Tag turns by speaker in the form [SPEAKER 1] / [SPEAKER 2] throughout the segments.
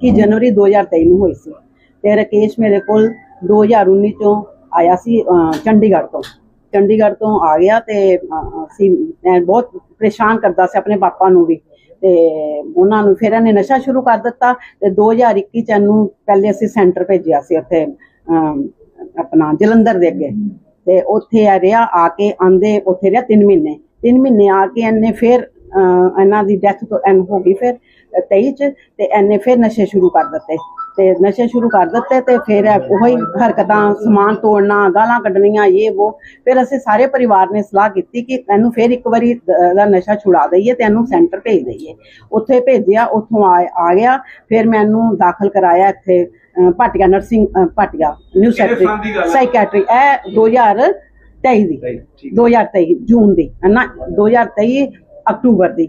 [SPEAKER 1] 21 ਜਨਵਰੀ 2023 ਨੂੰ ਹੋਈ ਸੀ ਤੇ ਰਕੇਸ਼ ਮੇਰੇ ਕੋਲ 2019 ਚੋਂ ਆਇਆ ਸੀ ਚੰਡੀਗੜ੍ਹ ਤੋਂ। ਚੰਡੀਗੜ੍ਹ ਤੋਂ ਆ ਗਿਆ ਤੇ ਅਸੀਂ, ਮੈਂ ਬਹੁਤ ਪਰੇਸ਼ਾਨ ਕਰਦਾ ਸੀ ਆਪਣੇ ਪਾਪਾ ਨੂੰ ਵੀ ਤੇ ਉਹਨਾਂ ਨੂੰ ਫਿਰ ਇਹਨੇ ਨਸ਼ਾ ਸ਼ੁਰੂ ਕਰ ਦਿੱਤਾ ਤੇ 2021 ਚ ਇਹਨੂੰ ਪਹਿਲੇ ਅਸੀਂ ਸੈਂਟਰ ਭੇਜਿਆ ਸੀ ਉੱਥੇ ਆਪਣਾ ਜਲੰਧਰ ਦੇ ਅੱਗੇ। ਤੇ ਉੱਥੇ ਆ ਰਿਹਾ, ਆ ਕੇ ਆਂਦੇ ਉੱਥੇ ਰਿਹਾ 3 ਮਹੀਨੇ। 3 ਮਹੀਨੇ ਆ ਕੇ ਇਹਨੇ ਫਿਰ ਇਹਨਾਂ ਦੀ ਡੈਥ ਤੋਂ ਐਨ ਹੋ ਗਈ ਫਿਰ। 23 ਚ ਤੇ ਇਹਨੇ ਫਿਰ ਨਸ਼ੇ ਸ਼ੁਰੂ ਕਰ ਦਿੱਤੇ। ਤੇ ਨਸ਼ੇ ਸ਼ੁਰੂ ਕਰ ਦਿੱਤੇ ਤੇ ਫਿਰ ਉਹੀ ਹਰਕਤਾਂ ਸਮਾਨ ਤੋੜਨਾ ਗਾਲਾਂ ਕੱਢਣੀਆਂ ਇਹ ਉਹ ਫਿਰ ਅਸੀਂ ਸਾਰੇ ਪਰਿਵਾਰ ਨੇ ਸਲਾਹ ਕੀਤੀ ਕਿ ਇਹਨੂੰ ਫਿਰ ਇੱਕ ਵਾਰੀ ਦ- ਨਸ਼ਾ ਛੁਡਾ ਦਈਏ ਤੇ ਇਹਨੂੰ ਸੈਂਟਰ ਭੇਜ ਦਈਏ। ਉੱਥੇ ਭੇਜਿਆ ਉੱਥੋਂ ਆ ਆ ਗਿਆ ਫਿਰ ਮੈਂ ਇਹਨੂੰ ਦਾਖਲ ਕਰਾਇਆ ਇੱਥੇ Bhatia nursing Bhatia new secretary? Psychiatry ਇਹ 2023 ਦੀ।
[SPEAKER 2] ਠੀਕ।
[SPEAKER 1] 2023 ਜੂਨ ਦੀ ਨਾ 2023 ਅਕਤੂਬਰ ਦੀ।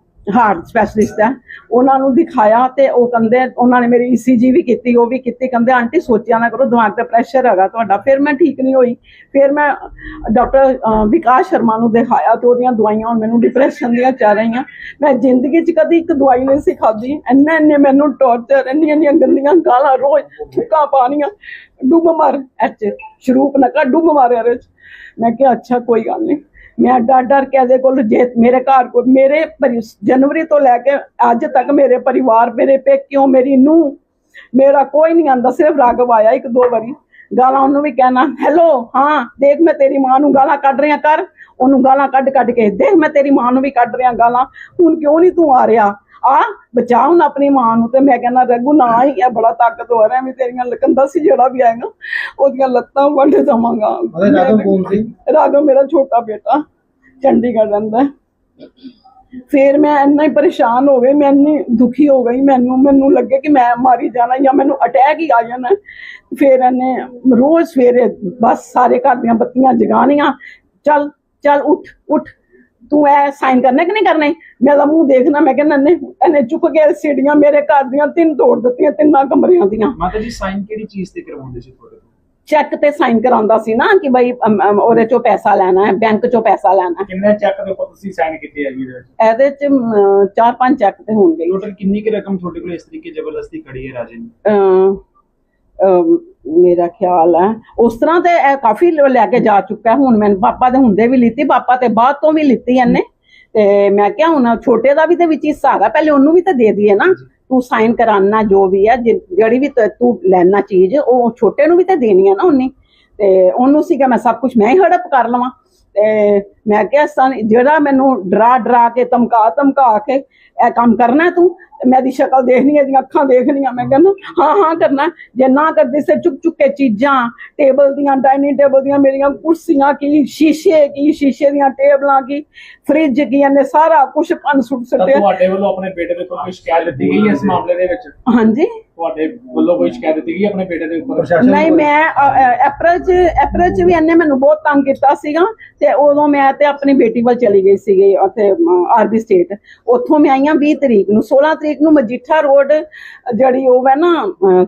[SPEAKER 1] ਹਾਰਟ ਸਪੈਸ਼ਲਿਸਟ ਹੈ। ਉਹਨਾਂ ਨੂੰ ਦਿਖਾਇਆ ਤੇ ਉਹ ਕਹਿੰਦੇ, ਉਹਨਾਂ ਨੇ ਮੇਰੀ ਈਸੀਜੀ ਵੀ ਕੀਤੀ, ਉਹ ਵੀ ਕੀਤੀ। ਕਹਿੰਦੇ, ਆਂਟੀ, ਸੋਚਿਆ ਨਾ ਕਰੋ, ਦਿਮਾਗ ਤੇ ਪ੍ਰੈਸ਼ਰ ਹੈਗਾ ਤੁਹਾਡਾ। ਫਿਰ ਮੈਂ ਠੀਕ ਨਹੀਂ ਹੋਈ। ਫਿਰ ਮੈਂ ਡਾਕਟਰ ਵਿਕਾਸ ਸ਼ਰਮਾ ਨੂੰ ਦਿਖਾਇਆ ਤੇ ਉਹਦੀਆਂ ਦਵਾਈਆਂ ਹੁਣ ਮੈਨੂੰ ਡਿਪਰੈਸ਼ਨ ਦੀਆਂ ਚੱਲ ਰਹੀਆਂ। ਮੈਂ ਜ਼ਿੰਦਗੀ 'ਚ ਕਦੀ ਇੱਕ ਦਵਾਈ ਨਹੀਂ ਸੀ ਖਾਧੀ। ਇੰਨੇ ਇੰਨੇ ਮੈਨੂੰ ਟੌਰਚਰ ਇੰਨੀਆਂ ਇੰਨੀਆਂ ਗੰਦੀਆਂ ਗਾਲਾਂ, ਰੋਜ਼ ਥੁੱਕਾ ਪਾਣੀਆਂ ਡੁੱਬ ਮਰ, ਐਚ, ਸ਼ਰੂਪ ਨਾ ਕਰ ਡੁੱਬ ਮਾਰਿਆ ਇਹਦੇ 'ਚ ਮੈਂ ਕਿਹਾ, ਅੱਛਾ, ਕੋਈ ਗੱਲ ਨਹੀਂ। ਮੈਂ ਡਰ ਡਰ ਕੇ ਇਹਦੇ ਕੋਲ ਜੇ ਮੇਰੇ ਘਰ ਕੋ ਮੇਰੇ ਜਨਵਰੀ ਤੋਂ ਲੈ ਕੇ ਅੱਜ ਤੱਕ ਮੇਰੇ ਪਰਿਵਾਰ, ਮੇਰੇ ਪੇਕਿਓ, ਮੇਰੀ ਨੂੰ ਮੇਰਾ ਕੋਈ ਨਹੀਂ ਆਂਦਾ, ਸਿਰਫ ਰਾਘਵ ਆਇਆ ਇੱਕ ਦੋ ਵਾਰੀ। ਗਾਲਾਂ ਉਹਨੂੰ ਵੀ ਕਹਿਣਾ ਹੈਲੋ ਹਾਂ, ਦੇਖ ਮੈਂ ਤੇਰੀ ਮਾਂ ਨੂੰ ਗਾਲਾਂ ਕੱਢ ਰਿਆਂ ਕਰ। ਉਹਨੂੰ ਗਾਲਾਂ ਕੱਢ ਕੱਢ ਕੇ, ਦੇਖ ਮੈਂ ਤੇਰੀ ਮਾਂ ਨੂੰ ਵੀ ਕੱਢ ਰਿਆਂ ਗਾਲਾਂ। ਹੁਣ ਕਿਉਂ ਨਹੀਂ ਤੂੰ ਆ ਰਿਹਾ? ਆ ਬਚਾ ਹੁਣ ਆਪਣੀ ਮਾਂ ਨੂੰ ਤੇ ਮੈਂ ਕਹਿੰਦਾ ਰਘੂ ਨਾ ਹੀ ਇਹ ਬੜਾ ਤਾਕਤਵਰ ਹੈ ਵੀ ਤੇਰੀਆਂ ਲਕੰਦਾ ਸੀ ਜਿਹੜਾ ਵੀ ਆਏਗਾ ਉਹਦੀਆਂ ਲੱਤਾਂ ਵੱਢ ਦਵਾਂਗਾ
[SPEAKER 2] ਕੌਣ ਸੀ?
[SPEAKER 1] ਰਾਘਵ ਮੇਰਾ ਛੋਟਾ ਬੇਟਾ ਚੰਡੀਗੜ੍ਹ ਰਹਿੰਦਾ। ਫਿਰ ਮੈਂ ਇੰਨਾ ਹੀ ਪਰੇਸ਼ਾਨ ਹੋ ਗਈ ਮੈਂ ਇੰਨੀ ਦੁਖੀ ਹੋ ਗਈ ਮੈਨੂੰ ਮੈਨੂੰ ਲੱਗੇ ਕਿ ਮੈਂ ਮਾਰੀ ਜਾਣਾ ਜਾਂ ਮੈਨੂੰ ਅਟੈਕ ਹੀ ਆ ਜਾਣਾ ਫਿਰ ਇਹਨੇ ਰੋਜ਼ ਸਵੇਰੇ ਬਸ ਸਾਰੇ ਘਰ ਦੀਆਂ ਬੱਤੀਆਂ ਜਗਾਣੀਆਂ ਚੱਲ ਚੱਲ ਉੱਠ ਉੱਠ ਤੂੰ ਐ ਸਾਈਨ ਕਰਨੇ ਕਿ ਨਹੀਂ ਕਰਨੇ ਮੇਰਾ ਮੂੰਹ ਦੇਖਣਾ ਮੈਂ ਕਹਿੰਦਾ ਨਹੀਂ ਇਹਨੇ ਚੁੱਕ ਕੇ ਸੀੜੀਆਂ ਮੇਰੇ ਘਰ ਦੀਆਂ ਤਿੰਨ ਤੋੜ ਦਿੱਤੀਆਂ ਤਿੰਨਾਂ ਕਮਰਿਆਂ ਦੀਆਂ।
[SPEAKER 2] ਮਾਤਾ ਜੀ ਸਾਈਨ ਕਿਹੜੀ ਚੀਜ਼ ਤੇ ਕਰਵਾਉਂਦੇ ਸੀ ਤੁਹਾਡੇ ਕੋਲ
[SPEAKER 1] ਚੈੱਕ ਤੇ ਸਾਈਨ ਕਰਾਉਂਦਾ ਸੀ ਨਾ ਕਿ ਬਈ ਅਮ, ਅਮ, ਉਹਦੇ ਚੋਂ ਪੈਸਾ ਲੈਣਾ ਹੈ ਬੈਂਕ ਚੋਂ ਪੈਸਾ ਲੈਣਾ ਹੈ।
[SPEAKER 2] ਕਿੰਨੇ ਚੈੱਕ ਦੇ ਉੱਪਰ ਤੁਸੀਂ ਸਾਈਨ ਕੀਤੇ ਆ ਜੀ
[SPEAKER 1] ਇਹਦੇ ਚ ਅਮ, ਚਾਰ ਪੰਜ ਚੈੱਕ ਤੇ ਹੋਣਗੇ।
[SPEAKER 2] ਟੋਟਲ ਕਿੰਨੀ ਕੁ ਰਕਮ ਤੁਹਾਡੇ ਕੋਲ ਇਸ ਤਰੀਕੇ ਜ਼ਬਰਦਸਤੀ ਖੜੀ ਹੈ ਰਾਜੇ ਨੇ
[SPEAKER 1] ਅਮ, ਮੇਰਾ ਖਿਆਲ ਹੈ। ਉਸ ਤਰ੍ਹਾਂ ਤੇ ਇਹ ਕਾਫੀ ਲੈ ਕੇ ਜਾ ਚੁੱਕਾ ਹੁਣ ਮੈਂ, ਪਾਪਾ ਦੇ ਹੁੰਦੇ ਵੀ ਲਿੱਤੀ, ਪਾਪਾ ਤੇ ਬਾਅਦ ਤੋਂ ਵੀ ਲਿੱਤੀ ਇਹਨੇ। ਤੇ ਮੈਂ ਕਿਹਾ ਹੁਣ ਛੋਟੇ ਦਾ ਵੀ ਤੇ ਵਿੱਚ ਹਿੱਸਾ ਹੈਗਾ ਪਹਿਲੇ ਉਹਨੂੰ ਵੀ ਤਾਂ ਦੇ ਦਈਏ ਨਾ। ਤੂੰ ਸਾਈਨ ਕਰਾਨਾ, ਜੋ ਵੀ ਹੈ ਜਿਹੜੀ ਵੀ ਤੂੰ ਲੈਣਾ ਚੀਜ਼, ਉਹ ਛੋਟੇ ਨੂੰ ਵੀ ਤਾਂ ਦੇਣੀ ਹੈ ਨਾ ਉਹਨੇ। ਤੇ ਉਹਨੂੰ ਸੀਗਾ ਮੈਂ ਸਭ ਕੁਝ ਮੈਂ ਹੀ ਹੜਪ ਕਰ ਲਵਾਂ। ਤੇ ਮੈਂ ਕਿਹਾ ਜਿਹੜਾ ਮੈਨੂੰ ਡਰਾ ਡਰਾ ਕੇ ਧਮਕਾ ਧਮਕਾ ਕੇ, ਇਹ ਕੰਮ ਕਰਨਾ ਤੂੰ। ਤੇ ਮੈਂ ਦੀ ਸ਼ਕਲ ਦੇਖਣੀ ਹੈ ਇਹਦੀਆਂ ਅੱਖਾਂ ਦੇਖਣੀਆਂ ਮੈਂ ਕਹਿੰਦਾ ਹਾਂ ਹਾਂ ਕਰਨਾ। ਜੇ ਨਾ ਕਰਦੀ ਸੇ ਚੁੱਕ ਚੁੱਕ ਕੇ ਚੀਜ਼ਾਂ ਟੇਬਲ ਦੀਆਂ ਡਾਈਨਿੰਗ ਟੇਬਲ ਦੀਆਂ ਮੇਰੀਆਂ ਕੁਰਸੀਆਂ ਕੀ ਸ਼ੀਸ਼ੇ ਕੀ ਸ਼ੀਸ਼ੇ ਦੀਆਂ ਟੇਬਲਾਂ ਕੀ ਫ੍ਰਿਜ ਕੀ ਇਹਨੇ ਸਾਰਾ ਕੁਝ ਪੰਨ ਸੁੱਟ ਸੁੱਟਿਆ
[SPEAKER 2] ਤੁਹਾਡੇ ਵੱਲੋਂ ਆਪਣੇ ਬੇਟੇ ਦੇ ਕੋਈ ਸ਼ਿਕਾਇਤ ਦਿੱਤੀ ਗਈ ਹੈ ਇਸ ਮਾਮਲੇ ਦੇ ਵਿੱਚ?
[SPEAKER 1] ਹਾਂਜੀ।
[SPEAKER 2] ਤੁਹਾਡੇ ਵੱਲੋਂ ਕੋਈ ਸ਼ਿਕਾਇਤ ਦਿੱਤੀ ਗਈ ਹੈ ਆਪਣੇ ਬੇਟੇ ਦੇ ਉੱਪਰ?
[SPEAKER 1] ਨਹੀਂ ਮੈਂ ਅ, ਅ, ਅਪ੍ਰੈਲ ਚ ਅਪ੍ਰੈਲ ਚ ਵੀ ਇਹਨੇ ਮੈਨੂੰ ਬਹੁਤ ਤੰਗ ਕੀਤਾ ਸੀਗਾ ਤੇ ਉਦੋਂ ਮੈਂ ਤੇ ਆਪਣੀ ਬੇਟੀ ਵੱਲ ਚਲੀ ਗਈ ਸੀਗੀ ਉੱਥੇ ਆਰਬੀ ਸਟੇਟ ਉੱਥੋਂ ਮੈਂ ਆਈਆਂ 20 ਤਰੀਕ ਨੂੰ 16 ਤਰੀਕ ਨੂੰ ਮਜੀਠਾ ਰੋਡ ਜਿਹੜੀ ਉਹ ਹੈ ਨਾ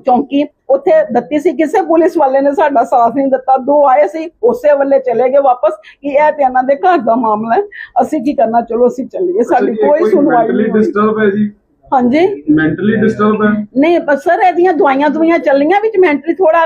[SPEAKER 1] ਚੌਂਕੀ ਉੱਥੇ ਦਿੱਤੀ ਸੀ। ਕਿਸੇ ਪੁਲਿਸ ਵਾਲੇ ਨੇ ਸਾਡਾ ਸਾਥ ਨਹੀਂ ਦਿੱਤਾ। ਦੋ ਆਏ ਸੀ ਉਸੇ ਵੱਲੇ ਚਲੇ ਗਏ ਵਾਪਸ ਕਿ ਇਹ ਤੇ ਇਹਨਾਂ ਦੇ ਘਰ ਦਾ ਮਾਮਲਾ ਹੈ। ਅਸੀਂ ਕੀ ਕਰਨਾ? ਚਲੋ ਅਸੀਂ ਚੱਲੀਏ। ਸਾਡੀ ਕੋਈ ਸੁਣਵਾਈ ਨਹੀਂ
[SPEAKER 3] ਡਿਸਟਰਬ ਹੈ ਜੀ?
[SPEAKER 1] ਹਾਂਜੀ।
[SPEAKER 3] ਮੈਂਟਲੀ ਡਿਸਟਰਬ ਹੈ?
[SPEAKER 1] ਨਹੀਂ ਪਰ ਸਰ ਇਹਦੀਆਂ ਦਵਾਈਆਂ ਦਵਾਈਆਂ ਚੱਲੀਆਂ ਵਿੱਚ। ਮੈਂਟਲੀ ਥੋੜਾ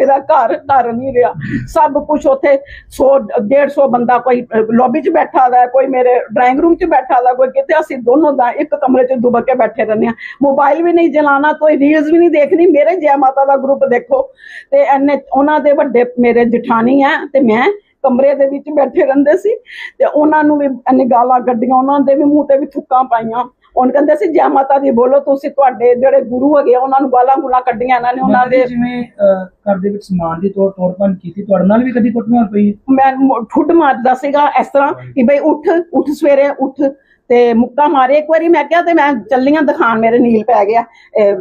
[SPEAKER 1] ਮੇਰਾ ਘਰ ਘਰ ਨਹੀਂ ਰਿਹਾ। ਸਭ ਕੁਝ ਉੱਥੇ 100 150 ਬੰਦਾ ਕੋਈ ਲੌਬੀ 'ਚ ਬੈਠਾ ਦਾ, ਕੋਈ ਮੇਰੇ ਡਰਾਇੰਗ ਰੂਮ 'ਚ ਬੈਠਾ ਦਾ, ਕੋਈ ਕਿਤੇ ਅਸੀਂ ਦੋਨੋਂ ਦਾ ਇੱਕ ਕਮਰੇ 'ਚ ਦੁਬਕ ਕੇ ਬੈਠੇ ਰਹਿੰਦੇ ਆ ਮੋਬਾਈਲ ਵੀ ਨਹੀਂ ਚਲਾਉਣਾ, ਕੋਈ ਰੀਲਸ ਵੀ ਨਹੀਂ ਦੇਖਣੀ। ਮੇਰੇ ਜੈ ਮਾਤਾ ਦਾ ਗਰੁੱਪ ਦੇਖੋ। ਤੇ ਐਨੇ ਉਹਨਾਂ ਦੇ ਵੱਡੇ ਮੇਰੇ ਜਠਾਣੀ ਆ ਤੇ ਮੈਂ ਕਮਰੇ ਦੇ ਵਿੱਚ ਬੈਠੇ ਰਹਿੰਦੇ ਸੀ। ਤੇ ਉਹਨਾਂ ਨੂੰ ਵੀ ਇੰਨੀ ਗਾਲਾਂ ਕੱਢੀਆਂ, ਉਹਨਾਂ ਦੇ ਵੀ ਮੂੰਹ ਤੇ ਵੀ ਥੁੱਕਾਂ ਪਾਈਆਂ। ਉਹਨ ਕਹਿੰਦੇ ਸੀ ਜੈ ਮਾਤਾ ਦੀ ਬੋਲੋ ਤੁਸੀਂ ਤੁਹਾਡੇ ਜਿਹੜੇ ਗੁਰੂ ਹੈਗੇ ਆ, ਉਹਨਾਂ ਨੂੰ ਗਾਲਾਂ ਗੁਲਾਂ ਕੱਢੀਆਂ ਇਹਨਾਂ ਨੇ ਉਹਨਾਂ ਦੇ
[SPEAKER 4] ਜਿਵੇਂ ਅਹ, ਘਰ ਦੇ ਵਿੱਚ ਸਮਾਨ ਦੀ ਤੋੜ ਤੋੜਪਨ ਕੀਤੀ ਤੁਹਾਡੇ ਨਾਲ ਵੀ ਕਦੀ ਕੁੱਟਮਾਰ ਪਈ?
[SPEAKER 1] ਮੈਂ ਮੁ- ਠੁੱਡ ਮਾਰਦਾ ਸੀਗਾ ਇਸ ਤਰ੍ਹਾਂ ਕਿ ਬਈ ਉੱਠ ਉੱਠ ਸਵੇਰੇ ਉੱਠ। ਤੇ ਮੁੱਕਾ ਮਾਰੇ ਇੱਕ ਵਾਰੀ ਮੈਂ ਕਿਹਾ ਤੇ ਮੈਂ ਚੱਲੀਆਂ ਦਿਖਾਣ ਮੇਰੇ ਨੀਲ ਪੈ ਗਿਆ।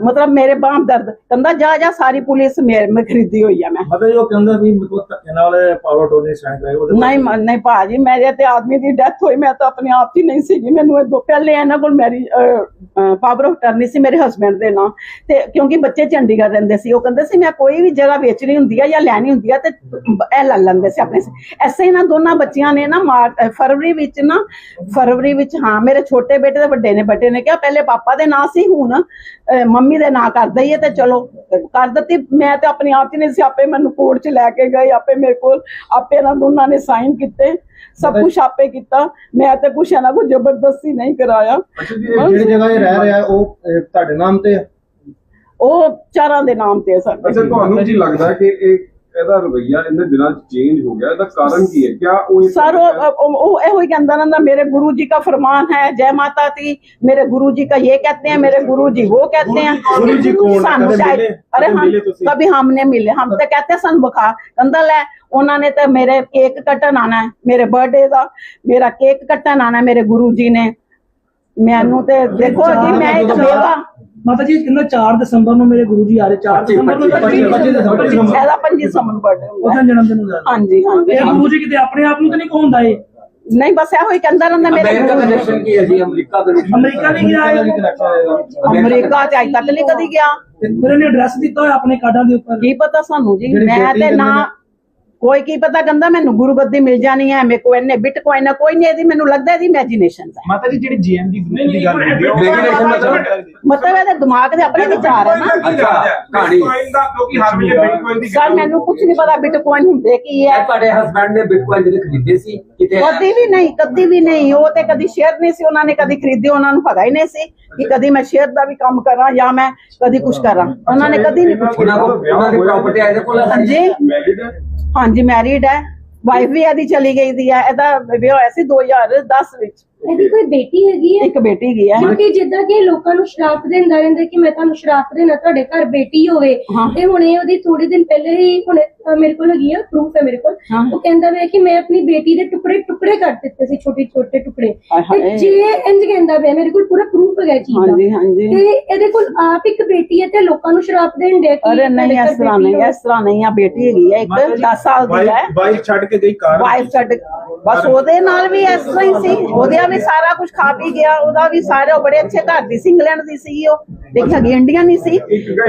[SPEAKER 1] ਮਤਲਬ ਮੇਰੇ ਬਾਹਾਂ ਦਰਦ ਕਹਿੰਦਾ ਜਾ ਜਾ ਸਾਰੀ ਪੁਲਿਸ ਮੇਰੇ ਮੈਂ ਖਰੀਦੀ ਹੋਈ ਆ ਮੈਂ।
[SPEAKER 5] ਮਤਲਬ ਉਹ ਕਹਿੰਦਾ ਵੀ ਮਤਲਬ ਧੱਕੇ ਨਾਲ ਪਾਵਰ ਟੋਨੀ ਸਾਈਨ ਕਰਾਏ ਉਹਦੇ
[SPEAKER 1] ਨਹੀਂ ਨਹੀਂ ਭਾਜੀ ਮੇਰੇ ਤੇ ਆਦਮੀ ਦੀ ਡੈਥ ਹੋਈ ਮੈਂ ਤਾਂ ਆਪਣੇ ਆਪ ਹੀ ਨਹੀਂ ਸੀਗੀ। ਮੈਨੂੰ ਇਹ ਦੋ ਪਹਿਲੇ ਇਹਨਾਂ ਕੋਲ ਮੇਰੀ ਪਾਵਰ ਆਫ ਟਰਨੀ ਸੀ ਮੇਰੇ ਹਸਬੰਡ ਦੇ ਨਾਂ। ਤੇ ਕਿਉਂਕਿ ਬੱਚੇ ਚੰਡੀਗੜ੍ਹ ਰਹਿੰਦੇ ਸੀ ਉਹ ਕਹਿੰਦੇ ਸੀ ਮੈਂ ਕੋਈ ਵੀ ਜਗ੍ਹਾ ਵੇਚਣੀ ਹੁੰਦੀ ਆ ਜਾਂ ਲੈਣੀ ਹੁੰਦੀ ਆ ਤੇ ਇਹ ਲੈ ਲੈਂਦੇ ਸੀ ਆਪਣੇ। ਐਸੇ ਨਾ ਦੋਨਾਂ ਬੱਚਿਆਂ ਨੇ ਨਾ ਫਰਵਰੀ ਵਿੱਚ ਨਾ ਫਰਵਰੀ ਵਿੱਚ ਹਾਂ ਮੇਰੇ ਛੋਟੇ ਬੇਟੇ ਦੇ ਵੱਡੇ ਨੇ ਬੇਟੇ ਨੇ ਕਿਹਾ ਪਹਿਲੇ ਪਾਪਾ ਦੇ ਨਾਂ ਸੀ ਹੁਣ ਮੰਮੀ ਦੇ ਨਾਂ ਕਰ ਦਈਏ ਤੇ ਚਲੋ ਕਰ ਦਿੱਤੀ। ਮੈਂ ਤੇ ਆਪਣੇ ਆਪ ਚ ਨਹੀਂ ਸੀ ਆਪੇ ਮੈਨੂੰ ਕੋਰਟ ਚ ਲੈ ਕੇ ਗਏ ਆਪੇ ਮੇਰੇ ਕੋਲ ਆਪੇ ਨਾ ਦੋਨਾਂ ਨੇ ਸਾਈਨ ਕੀਤੇ ਸਭ ਕੁਝ ਆਪੇ ਕੀਤਾ। ਮੈਂ ਤੇ ਕੁਛ ਇਹਨਾਂ ਕੋ ਜ਼ਬਰਦਸਤੀ ਨਹੀਂ ਕਰਾਇਆ।
[SPEAKER 3] ਜੀ
[SPEAKER 5] ਜਿਹੜੀ ਜਗ੍ਹਾ ਇਹ ਰਹਿ ਰਿਹਾ ਉਹ ਤੁਹਾਡੇ ਨਾਮ ਤੇ ਹੈ?
[SPEAKER 1] ਉਹ ਚਾਰਾਂ ਦੇ ਨਾਮ ਤੇ ਸਾਡੇ
[SPEAKER 3] ਅੱਛਾ ਤੁਹਾਨੂੰ ਕੀ ਲੱਗਦਾ ਕਿ ਇਹ ਇਹਦਾ ਰਵਈਆ ਇਹਨਾਂ ਦਿਨਾਂ 'ਚ ਚੇਂਜ ਹੋ ਗਿਆ ਇਹਦਾ ਕਾਰਨ ਕੀ ਹੈ? ਕਿਆ ਉਹ
[SPEAKER 1] ਸਰ ਉਹ ਇਹੋ ਹੀ ਕਹਿੰਦਾ ਰਹਿੰਦਾ ਮੇਰੇ ਗੁਰੂ ਜੀ ਦਾ ਫਰਮਾਨ ਹੈ ਜੈ ਮਾਤਾ ਦੀ। ਮੇਰੇ ਗੁਰੂ ਜੀ ਦਾ ਇਹ ਕਹਤੇ ਹੈ ਮੇਰੇ ਗੁਰੂ ਜੀ ਉਹ ਕਹਤੇ
[SPEAKER 5] ਹੈ ਗੁਰੂ ਜੀ ਕੌਣ
[SPEAKER 1] ਸਾਨੂੰ
[SPEAKER 5] ਸ਼ਾਇਦ ਅਰੇ
[SPEAKER 1] ਹਮ ਕਭੀ ਹਮਨੇ ਮਿਲੇ। ਹਮ ਤਾਂ ਕਹਤੇ ਸਨ ਬਖਾ ਕਹਿੰਦਾ ਲੈ ਉਹਨਾਂ ਨੇ ਤਾਂ ਮੇਰੇ ਕੇਕ ਕੱਟਣ ਆਣਾ ਹੈ ਮੇਰੇ ਬਰਥਡੇ ਦਾ। ਮੇਰਾ ਕੇਕ ਕੱਟਣ ਆਣਾ ਮੇਰੇ ਗੁਰੂ ਜੀ ਨੇ। ਮੈਨੂੰ ਤੇ ਦੇਖੋ ਜੀ ਮੈਂ ਇੱਕ ਬੇਵਾ
[SPEAKER 4] ਮਾਤਾ ਜੀ ਕਹਿੰਦਾ 4 ਦਸੰਬਰ ਨੂੰ ਮੇਰੇ ਗੁਰੂ ਜੀ ਆ ਰਹੇ 4 ਦਸੰਬਰ ਨੂੰ ਤਾਂ
[SPEAKER 5] 25 25 ਦਸੰਬਰ
[SPEAKER 1] ਇਹਦਾ 25 ਸਮਨ ਬਰਥਡੇ ਹੁੰਦਾ।
[SPEAKER 4] ਉਹਦਾ। ਜਨਮ ਦਿਨ ਹੁੰਦਾ
[SPEAKER 1] ਹਾਂਜੀ ਹਾਂਜੀ।
[SPEAKER 4] ਇਹ ਗੁਰੂ ਜੀ ਕਿਤੇ ਆਪਣੇ ਆਪ ਨੂੰ ਤਾਂ ਨਹੀਂ ਕਹਾਉਂਦਾ ਇਹ?
[SPEAKER 1] ਨਹੀਂ ਬਸ ਇਹੋ ਹੀ ਕਹਿੰਦਾ ਰਹਿੰਦਾ ਮੇਰੇ
[SPEAKER 6] ਅਮਰੀਕਾ ਦਾ
[SPEAKER 1] ਜੀ।
[SPEAKER 6] ਨੈਸ਼ਨ ਕੀ ਹੈ ਜੀ? ਅਮਰੀਕਾ ਦਾ?
[SPEAKER 4] ਅਮਰੀਕਾ ਨਹੀਂ ਗਿਆ?
[SPEAKER 1] ਅਮਰੀਕਾ ਚ ਅੱਜ ਤੱਕ ਨਹੀਂ ਕਦੀ ਗਿਆ।
[SPEAKER 4] ਮੇਰੇ ਨੇ ਐਡਰੈਸ ਦਿੱਤਾ ਹੋਇਆ ਆਪਣੇ ਕਾਰਡਾਂ ਦੇ ਉੱਪਰ?
[SPEAKER 1] ਕੀ ਪਤਾ ਸਾਨੂੰ ਜੀ? ਮੈਂ ਤੇ
[SPEAKER 5] ਕਹਿੰਦੇ
[SPEAKER 1] ਨਾ
[SPEAKER 5] ਨੇ-
[SPEAKER 1] ਕੋਈ ਕੀ ਪਤਾ ਕਹਿੰਦਾ ਮੈਨੂੰ ਗੁਰੂ ਗੱਦੀ ਮਿਲ ਜਾਣੀ ਹੈ ਮੇਰੇ ਕੋ ਇਹਨੇ ਬਿਟਕੋਇਨ ਹੈ ਕੋਈ ਨਹੀਂ ਇਹਦੀ ਮੈਨੂੰ ਲੱਗਦਾ ਇਹਦੀ ਇਮੇਜਿਨੇਸ਼ਨ ਹੈ
[SPEAKER 2] ਮਾਤਾ ਜੀ ਜਿਹੜੀ ਜੀਐਮ ਦੀ ਗਰੁੱਪ ਦੀ ਗੱਲ ਹੁੰਦੀ ਹੈ ਉਹ-
[SPEAKER 6] Regulation ਮਤਲਬ
[SPEAKER 1] ਮਤਲਬ ਇਹਦੇ ਦਿਮਾਗ ਦੇ ਆਪਣੇ ਵਿਚਾਰ ਹੈ ਨਾ।
[SPEAKER 6] ਅੱਛਾ, ਕਹਾਣੀ।
[SPEAKER 3] ਬਿਟਕੋਇਨ ਦਾ ਕਿਉਂਕਿ ਹਰ ਵੇਲੇ ਬਿਟਕੋਇਨ ਦੀ
[SPEAKER 1] ਸਰ ਮੈਨੂੰ ਕੁਝ ਨਹੀਂ ਪਤਾ ਬਿਟਕੋਇਨ ਹੁੰਦੇ ਕੀ ਹੈ
[SPEAKER 6] ਇਹ ਤੁਹਾਡੇ ਹਸਬੰਡ ਨੇ ਬਿਟਕੋਇਨ ਜਿਹੜੇ ਖਰੀਦੇ ਸੀ ਕਿਤੇ
[SPEAKER 1] ਕਦੀ ਵੀ ਨਹੀਂ ਕਦੀ ਵੀ ਨਹੀਂ। ਉਹ ਤੇ ਕਦੀ ਸ਼ੇਅਰ ਨਹੀਂ ਸੀ ਉਹਨਾਂ ਨੇ ਕਦੀ ਖਰੀਦੇ ਉਹਨਾਂ ਨੂੰ ਪਤਾ ਹੀ ਨਹੀਂ ਸੀ ਕਿ ਕਦੀ ਮੈਂ ਸ਼ੇਅਰ ਦਾ ਵੀ ਕੰਮ ਕਰਾਂ ਜਾਂ ਮੈਂ ਕਦੀ ਕੁਝ ਕਰਾਂ। ਉਹਨਾਂ ਨੇ ਕਦੀ ਨਹੀਂ ਪੁੱਛਿਆ।
[SPEAKER 6] ਉਹਨਾਂ ਕੋਲ ਦੀ ਪ੍ਰਾਪਰਟੀ ਇਹਦੇ ਕੋਲ ਹੈ?
[SPEAKER 1] ਹਾਂਜੀ।
[SPEAKER 3] ਹੈ
[SPEAKER 1] ਹਾਂਜੀ ਮੈਰਿਡ ਹੈ ਵਾਈਫ ਵੀ ਇਹਦੀ ਚਲੀ ਗਈ ਦੀ ਹੈ, ਇਹਦਾ ਵਿਆਹ ਹੋਇਆ ਸੀ 2010 ਵਿੱਚ।
[SPEAKER 7] ਇਹਦੀ ਕੋਈ ਬੇਟੀ ਹੈਗੀ ਹੈ
[SPEAKER 1] ਇੱਕ ਬੇਟੀ ਗਈ ਹੈ
[SPEAKER 7] ਕਿਉਂਕਿ ਜਿੱਦਾਂ ਕਿ ਲੋਕਾਂ ਨੂੰ ਸ਼ਰਾਪ ਦਿੰਦਾ ਰਹਿੰਦਾ ਕਿ ਮੈਂ ਤੁਹਾਨੂੰ ਸ਼ਰਾਪ ਦੇਣਾ ਤੁਹਾਡੇ ਘਰ ਬੇਟੀ ਹੋਵੇ।
[SPEAKER 1] ਹਾਂ।
[SPEAKER 7] ਤੇ ਹੁਣੇ ਉਹਦੀ ਥੋੜੇ ਦਿਨ ਪਹਿਲੇ ਹੀ ਹੁਣੇ ਅਹ ਮੇਰੇ ਕੋਲ ਹੈਗੀ ਆ ਪ੍ਰੂਫ ਹੈ ਮੇਰੇ ਕੋਲ।
[SPEAKER 1] ਹਾਂ।
[SPEAKER 7] ਉਹ ਕਹਿੰਦਾ ਵੇ ਕਿ ਮੈਂ ਆਪਣੀ ਬੇਟੀ ਦੇ ਟੁਕੜੇ ਟੁਕੜੇ ਕਰ ਦਿੱਤੇ ਸੀ ਛੋਟੇ ਛੋਟੇ ਟੁਕੜੇ।
[SPEAKER 1] ਹਾਏ।
[SPEAKER 7] ਤੇ ਜੇ ਇੰਜ ਕਹਿੰਦਾ ਵੇ ਮੇਰੇ ਕੋਲ ਪੂਰਾ ਪ੍ਰੂਫ ਹੈਗਾ ਚੀਜ਼ ਦਾ।
[SPEAKER 1] ਹਾਂਜੀ ਹਾਂਜੀ।
[SPEAKER 7] ਤੇ ਇਹਦੇ ਕੋਲ ਆਪ ਇੱਕ ਬੇਟੀ ਹੈ ਤੇ ਲੋਕਾਂ ਨੂੰ ਸ਼ਰਾਪ ਦੇਣ ਦੇ
[SPEAKER 1] ਅਰੇ ਨਹੀਂ ਇਸ ਤਰ੍ਹਾਂ ਨਹੀਂ ਇਸ ਤਰ੍ਹਾਂ ਨਹੀਂ ਆ ਬੇਟੀ ਹੈਗੀ ਹੈ ਇੱਕ 10 ਸਾਲ ਦੀ ਹੈ।
[SPEAKER 5] ਬਾਈਕ ਛੱਡ ਕੇ ਗਈ ਕਾਰ
[SPEAKER 1] ਵਾਈਫ ਛੱਡ ਬਸ ਉਹਦੇ ਨਾਲ ਵੀ ਇਸ ਤਰ੍ਹਾਂ ਹੀ ਸੀ ਉਹਦੇ ਵੀ ਸਾਰਾ ਕੁਝ ਖਾ ਪੀ ਗਿਆ ਉਹਦਾ ਵੀ ਸਾਰਾ ਉਹ ਬੜੇ ਅੱਛੇ ਘਰ ਦੀ ਸੀ ਇੰਗਲੈਂਡ ਦੀ ਸੀ ਉਹ। ਦੇਖਿਆ ਹੈਗੀ ਇੰਡੀਅਨ ਨਹੀਂ ਸੀ?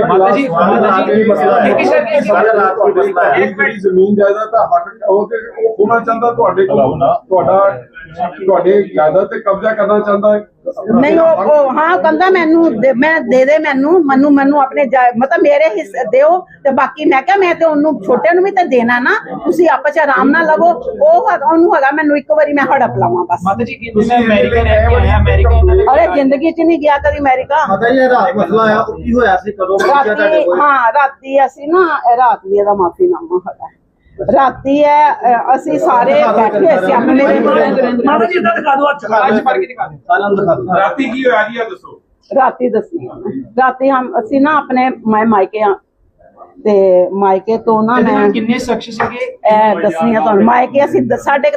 [SPEAKER 2] ਮਾਤਾ ਜੀ, ਮਾਤਾ ਜੀ, ਇੱਕ ਸਰ,
[SPEAKER 5] ਰਾਤ ਕੋਈ ਮਸਲਾ ਹੈ।
[SPEAKER 3] ਜ਼ਮੀਨ ਜਾਇਦਾਦ ਦਾ ਹੱਕ ਉਹ ਤੇ ਉਹ ਹੋਣਾ ਚਾਹੁੰਦਾ ਤੁਹਾਡੇ ਕੋਲ? ਤੁਹਾਡਾ ਤੁਹਾਡੇ ਜਾਇਦਾਦ ਤੇ ਕਬਜ਼ਾ ਕਰਨਾ ਚਾਹੁੰਦਾ ਹੈ?
[SPEAKER 1] ਨਹੀਂ ਉਹ ਉਹ ਹਾਂ ਕਹਿੰਦਾ ਮੈਨੂੰ ਦੇ- ਮੈਂ ਦੇ ਦੇ ਮੈਨੂੰ ਮੈਨੂੰ ਮੈਨੂੰ ਆਪਣੇ ਜਾ- ਮਤਲਬ ਮੇਰੇ ਹਿੱਸੇ ਦਿਓ ਤੇ ਬਾਕੀ ਮੈਂ ਕਿਹਾ ਮੈਂ ਤੇ ਉਹਨੂੰ ਛੋਟੇ ਨੂੰ ਵੀ ਤਾਂ ਦੇਣਾ ਨਾ ਤੁਸੀਂ ਆਪਸ ਚ ਆਰਾਮ ਨਾਲ ਲਵੋ। ਉਹ ਹੈਗਾ- ਉਹਨੂੰ ਹੈਗਾ ਮੈਨੂੰ ਇੱਕ ਵਾਰੀ ਮੈਂ ਹੜਪ ਲਾਵਾਂ ਬਸ।
[SPEAKER 2] ਮਾਤਾ ਜੀ ਕਹਿੰਦੇ ਮੈਂ ਅਮਰੀਕਾ ਰਹਿ ਕੇ ਆਇਆ ਅਮਰੀਕਾ ਇਹਨਾਂ ਦੇ
[SPEAKER 1] ਅਰੇ ਜ਼ਿੰਦਗੀ ਚ ਨਹੀਂ ਗਿਆ ਕਦੀ ਅਮਰੀਕਾ।
[SPEAKER 5] ਪਤਾ ਹੀ ਹੈ ਰਾਤ ਮਸਲਾ ਆਇਆ ਉਹ ਕੀ ਹੋਇਆ ਸੀ? ਕਦੋਂ ਬੱਚਾ ਤੁਹਾਡੇ
[SPEAKER 1] ਰਾਤੀ
[SPEAKER 5] ਕੋਲ?
[SPEAKER 1] ਹਾਂ ਰਾਤੀ ਅਸੀਂ ਨਾ ਇਹ ਰਾਤ ਦੀ ਇਹਦਾ ਮਾਫੀਨਾਮਾ ਹੈਗਾ। ਰਾਤੀ ਹੈ ਅਸੀਂ ਸਾਰੇ ਬੈਠੇ ਸੀ ਆਪਣੇ
[SPEAKER 4] ਮਾਤਾ ਜੀ ਇਦਾਂ ਦਿਖਾ ਦਿਓ ਅੱਜ
[SPEAKER 2] ਅੱਜ ਫੜ ਕੇ ਦਿਖਾ ਦਿਓ।
[SPEAKER 5] ਸਾਲਾਂ ਨੂੰ ਦਿਖਾ ਦਿਓ।
[SPEAKER 3] ਰਾਤੀ ਕੀ ਹੋਇਆ ਜੀ ਇਹ ਦੱਸੋ।
[SPEAKER 1] ਰਾਤੀ ਦੱਸਣੀ ਆ ਮੈਂ। ਰਾਤੀ ਹਮ ਅਸੀਂ ਨਾ ਆਪਣੇ ਮੈਂ ਮਾਇਕੇ ਆ ਤੇ ਮਾਇਕੇ ਤੋਂ ਨਾ ਮੈਂ
[SPEAKER 2] ਕਿੰਨੇ ਸ਼ਖਸ ਸੀਗੇ?
[SPEAKER 1] ਇਹ ਦੱਸਣੀ ਆ ਤੁਹਾਨੂੰ। ਮਾਇਕੇ ਅਸੀਂ ਸਾਡੇ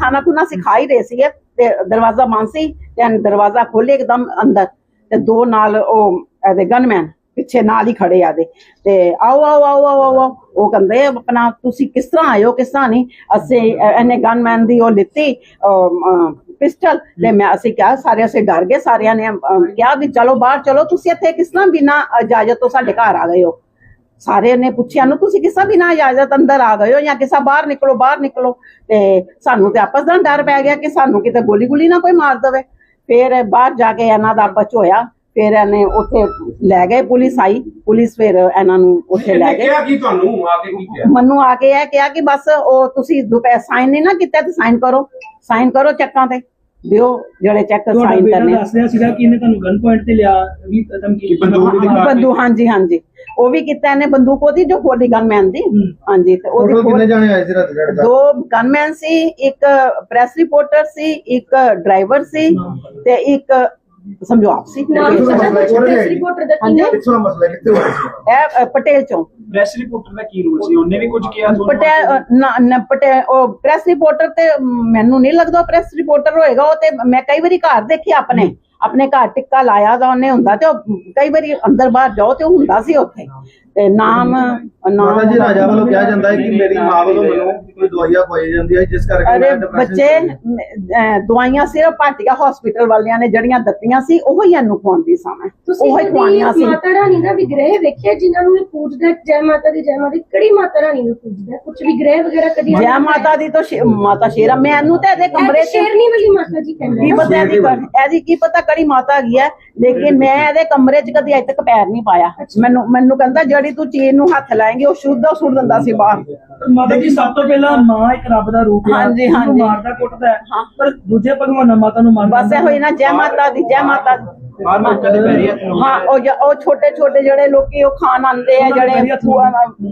[SPEAKER 1] ਖਾਣਾ ਖੁਣਾ ਸਿਖਾ ਹੀ ਰਹੇ ਸੀਗੇ। ਤੇ ਦਰਵਾਜ਼ਾ ਬੰਦ ਸੀ ਤੇ ਦਰਵਾਜ਼ਾ ਖੋਲੇ ਇੱਕਦਮ ਅੰਦਰ। ਤੇ ਦੋ ਨਾਲ ਉਹ ਇਹਦੇ ਗਨਮੈਨ ਪਿੱਛੇ ਨਾਲ ਹੀ ਖੜੇ ਆ ਦੇ ਤੇ ਆਓ ਆਓ ਆਓ ਆਓ ਆਓ, ਆਓ। ਉਹ ਕਹਿੰਦੇ ਆਪਣਾ ਤੁਸੀਂ ਕਿਸ ਤਰ੍ਹਾਂ ਆਇਓ ਕਿਸ ਤਰ੍ਹਾਂ ਨਹੀਂ? ਅਸੀਂ ਇਹਨੇ ਗਨਮੈਨ ਦੀ ਉਹ ਲਿੱਤੀ ਪਿਸਟਲ ਤੇ ਮੈਂ ਅਸੀਂ ਕਿਹਾ ਸਾਰੇ ਅਸੀਂ ਡਰ ਗਏ ਸਾਰਿਆਂ ਨੇ ਕਿਹਾ ਵੀ ਚਲੋ ਬਾਹਰ ਚਲੋ ਤੁਸੀਂ ਇੱਥੇ ਕਿਸ ਤਰ੍ਹਾਂ ਬਿਨਾ ਇਜਾਜ਼ਤ ਤੋਂ ਸਾਡੇ ਘਰ ਆ ਗਏ ਹੋ? ਸਾਰੇ ਨੇ ਪੁੱਛਿਆ ਨੂੰ ਤੁਸੀਂ ਕਿਸੇ ਬਿਨਾ ਇਜਾਜ਼ਤ ਅੰਦਰ ਆ ਗਏ ਹੋ ਜਾਂ ਕਿਸੇ ਬਾਹਰ ਨਿਕਲੋ ਬਾਹਰ ਨਿਕਲੋ? ਤੇ ਸਾਨੂੰ ਤੇ ਆਪਸ ਦਾ ਡਰ ਪੈ ਗਿਆ ਕਿ ਸਾਨੂੰ ਕਿਤੇ ਗੋਲੀ ਗੋਲੀ ਨਾ ਕੋਈ ਮਾਰ ਦੇਵੇ। ਫਿਰ ਬਾਹਰ ਜਾ ਕੇ ਇਹਨਾਂ ਦਾ ਆਪਸ ਹੋਇਆ। ਫਿਰ ਇਹਨੇ ਉੱਥੇ ਲੈ ਗਏ ਪੁਲਿਸ ਆਈ ਪੁਲਿਸ ਫਿਰ ਇਹਨਾਂ ਨੂੰ ਉੱਥੇ ਲੈ ਗਏ।
[SPEAKER 6] ਕਿਹਾ ਕੀ ਤੁਹਾਨੂੰ? ਆ ਕੇ ਕੀ ਕਿਹਾ?
[SPEAKER 1] ਮੈਨੂੰ ਆ ਕੇ ਇਹ ਕਿਹਾ ਕਿ ਬਸ ਉਹ ਤੁਸੀਂ ਦੁਪਹਿਰ ਸਾਈਨ ਨਹੀਂ ਨਾ ਕੀਤਾ ਤੇ ਸਾਈਨ ਕਰੋ। ਸਾਈਨ ਕਰੋ ਚੈੱਕਾਂ ਤੇ। ਦਿਓ ਜਿਹੜੇ ਚੈੱਕ ਸਾਈਨ ਕਰਨੇ।
[SPEAKER 4] ਦੱਸ ਰਿਹਾ ਸੀਗਾ ਕਿ ਇਹਨੇ ਤੁਹਾਨੂੰ ਗਨ ਪੁਆਇੰਟ ਤੇ ਲਿਆ ਵੀ ਧਮਕੀ
[SPEAKER 6] ਬੰਦੂਕ ਦਿਖਾ ਕੇ-
[SPEAKER 1] ਬੰਦੂ ਹਾਂਜੀ ਹਾਂਜੀ। ਉਹ ਵੀ ਕੀਤਾ ਇਹਨੇ ਬੰਦੂਕ ਉਹਦੀ ਜੋ ਖੋਲੀ ਗਨਮੈਨ ਦੀ। ਹਾਂਜੀ ਤੇ ਉਹਦੀ
[SPEAKER 8] ਕਿੰਨੇ ਜਾਣੇ ਆਏ ਸੀ ਰਾਤ
[SPEAKER 1] ਦੋ? ਗਨਮੈਨ ਸੀ ਇੱਕ ਪ੍ਰੈਸ ਰਿਪੋਰਟਰ ਸੀ ਇੱਕ ਡਰਾਈਵਰ ਸੀ ਤੇ ਇੱਕ ਸਮਝੋ ਆਪ। ਸੀ
[SPEAKER 7] ਨਾਮ
[SPEAKER 8] ਕਿਹੜਾ
[SPEAKER 7] ਪਤਾ
[SPEAKER 8] ਮਸਲਾ
[SPEAKER 7] ਕੁਝ
[SPEAKER 8] ਕਿਹੜਾ
[SPEAKER 7] ਪ੍ਰੈਸ
[SPEAKER 8] ਹੈ?
[SPEAKER 7] ਰਿਪੋਰਟਰ ਦਾ ਕੀ
[SPEAKER 1] ਹਾਂਜੀ।
[SPEAKER 7] ਨਾਮ
[SPEAKER 8] ਕਿੱਥੋਂ ਦਾ ਮਸਲਾ ਹੈ? ਕਿੱਥੇ ਹੋਇਆ ਸੀ
[SPEAKER 1] ਇਹ ਅ, ਪਟੇਲ ਚੋਂ।
[SPEAKER 2] ਪ੍ਰੈਸ ਰਿਪੋਰਟਰ ਦਾ ਕੀ ਰੋਲ ਸੀ? ਉਹਨੇ ਵੀ ਕੁਝ ਕਿਹਾ ਤੁਹਾਨੂੰ
[SPEAKER 1] ਪਟੇਲ ਅ, ਨਾ ਨਾ, ਪਟੇਲ ਉਹ ਪ੍ਰੈਸ ਰਿਪੋਰਟਰ ਤੇ ਮੈਨੂੰ ਨਹੀਂ ਲੱਗਦਾ ਪ੍ਰੈਸ ਰਿਪੋਰਟਰ ਹੋਏਗਾ। ਉਹ ਤੇ ਮੈਂ ਕਈ ਵਾਰੀ ਘਰ ਦੇਖਿਆ ਆਪਣੇ। ਆਪਣੇ ਘਰ ਟਿੱਕਾ ਲਾਇਆ ਦਾ ਉਹਨੇ ਹੁੰਦਾ ਤੇ ਉਹ ਕਈ ਵਾਰੀ ਅੰਦਰ ਬਾਹਰ ਜਾਓ ਤੇ ਉਹ ਹੁੰਦਾ ਸੀ ਉੱਥੇ। ਤੇ ਨਾਮ ਨਾਮ
[SPEAKER 8] ਜੀ ਰਾਜਾ ਵੱਲੋਂ ਕਿਹਾ ਜਾਂਦਾ ਹੈ ਕਿ ਮੇਰੀ ਮਾਂ ਵੱਲੋਂ ਮੈਨੂੰ ਕੋਈ ਦਵਾਈਆਂ ਖਵਾਈ ਜਾਂਦੀ ਹੈ ਜਿਸ ਕਰਕੇ
[SPEAKER 1] ਅਰੇ ਬੱਚੇ ਅਹ, ਦਵਾਈਆਂ ਸਿਰਫ ਭਾਟੀਆ ਹਸਪੀਟਲ ਵਾਲਿਆਂ ਨੇ ਜਿਹੜੀਆਂ ਦਿੱਤੀਆਂ ਸੀ ਉਹੋ ਹੀ ਇਹਨੂੰ ਖਵਾਉਂਦੀ ਸਾਂ ਮੈਂ।
[SPEAKER 7] ਤੁਸੀਂ
[SPEAKER 1] ਉਹੋ ਹੀ ਖਵਾਉਣੀਆਂ
[SPEAKER 7] ਕਦੀ
[SPEAKER 1] ਸੀ।
[SPEAKER 7] ਮਾਤਾ ਰਾਣੀ ਦਾ ਵਿਗ੍ਰਹਿ ਵੇਖਿਆ ਜਿਨ੍ਹਾਂ ਨੂੰ ਇਹ ਪੂਜਦਾ ਹੈ, ਜੈ ਮਾਤਾ ਦੀ ਜੈ ਮਾਤਾ ਦੀ ਕਿਹੜੀ ਮਾਤਾ ਰਾਣੀ ਨੂੰ ਪੂਜਦਾ ਕੁਝ ਵਿਗ੍ਰਹਿ ਵਗੈਰਾ ਕਦੀ
[SPEAKER 1] ਜੈ ਮਾਤਾ ਦੀ ਤਾਂ ਸ਼ੇ- ਮਾਤਾ ਸ਼ੇਰਾ ਮੈਨੂੰ ਤੇ ਇਹਦੇ ਕਮਰੇ 'ਚ
[SPEAKER 7] ਸ਼ੇਰਨੀ ਵਾਲੀ ਮਾਤਾ ਜੀ ਕਹਿੰਦੇ
[SPEAKER 1] ਕੀ
[SPEAKER 7] ਆ।
[SPEAKER 1] ਪਤਾ ਇਹਦੀ ਕ- ਇਹਦੀ ਕੀ ਪਤਾ ਕਿਹੜੀ ਮਾਤਾ ਹੈਗੀ ਹੈ ਲੇਕਿਨ ਮੈਂ ਇਹਦੇ ਕਮਰੇ 'ਚ ਕਦੀ ਅਜੇ ਤੱਕ ਪੈਰ ਨਹੀਂ ਪਾਇਆ। ਮੈਨੂੰ ਮੈਨੂੰ ਕਹਿੰਦਾ ਜਿਹੜੀ ਤੂੰ ਚੀਜ਼ ਨੂੰ ਹੱਥ ਲਾਏਂਗੀ ਉਹ ਸ਼ੁੱਧ ਉਹ ਸੁੱਟ ਦਿੰਦਾ ਸੀ ਬਾਹਰ।
[SPEAKER 4] ਮਾਤਾ ਜੀ ਸਭ ਤੋਂ ਪਹਿਲਾਂ ਮਾਂ ਇੱਕ ਰੱਬ ਦਾ ਰੂਪ ਹੈ
[SPEAKER 1] ਹਾਂਜੀ,
[SPEAKER 4] ਜਿਹਨੂੰ
[SPEAKER 1] ਹਾਂਜੀ।
[SPEAKER 4] ਮਾਰਦਾ ਕੁੱਟਦਾ। ਹੈ।
[SPEAKER 1] ਹਾਂ।
[SPEAKER 4] ਪਰ ਦੂਜੇ ਭਗਵਾਨਾਂ ਮਾਤਾ ਨੂੰ ਮਾਰਦਾ।
[SPEAKER 1] ਬਸ ਇਹ ਹੋਈ ਨਾ ਜੈ ਮਾਤਾ ਦੀ ਜੈ ਮਾਤਾ ਦੀ।
[SPEAKER 2] ਬਾਹਰ ਲੋਕਾਂ ਦੇ ਪੈਰੀ ਹੱਥ ਲਾਉਂਦੇ।
[SPEAKER 1] ਹਾਂ ਉਹ ਜ- ਉਹ ਛੋਟੇ ਛੋਟੇ ਜਿਹੜੇ ਲੋਕੀ ਉਹ ਖਾਣ ਆਉਂਦੇ ਆ ਜਿਹੜੇ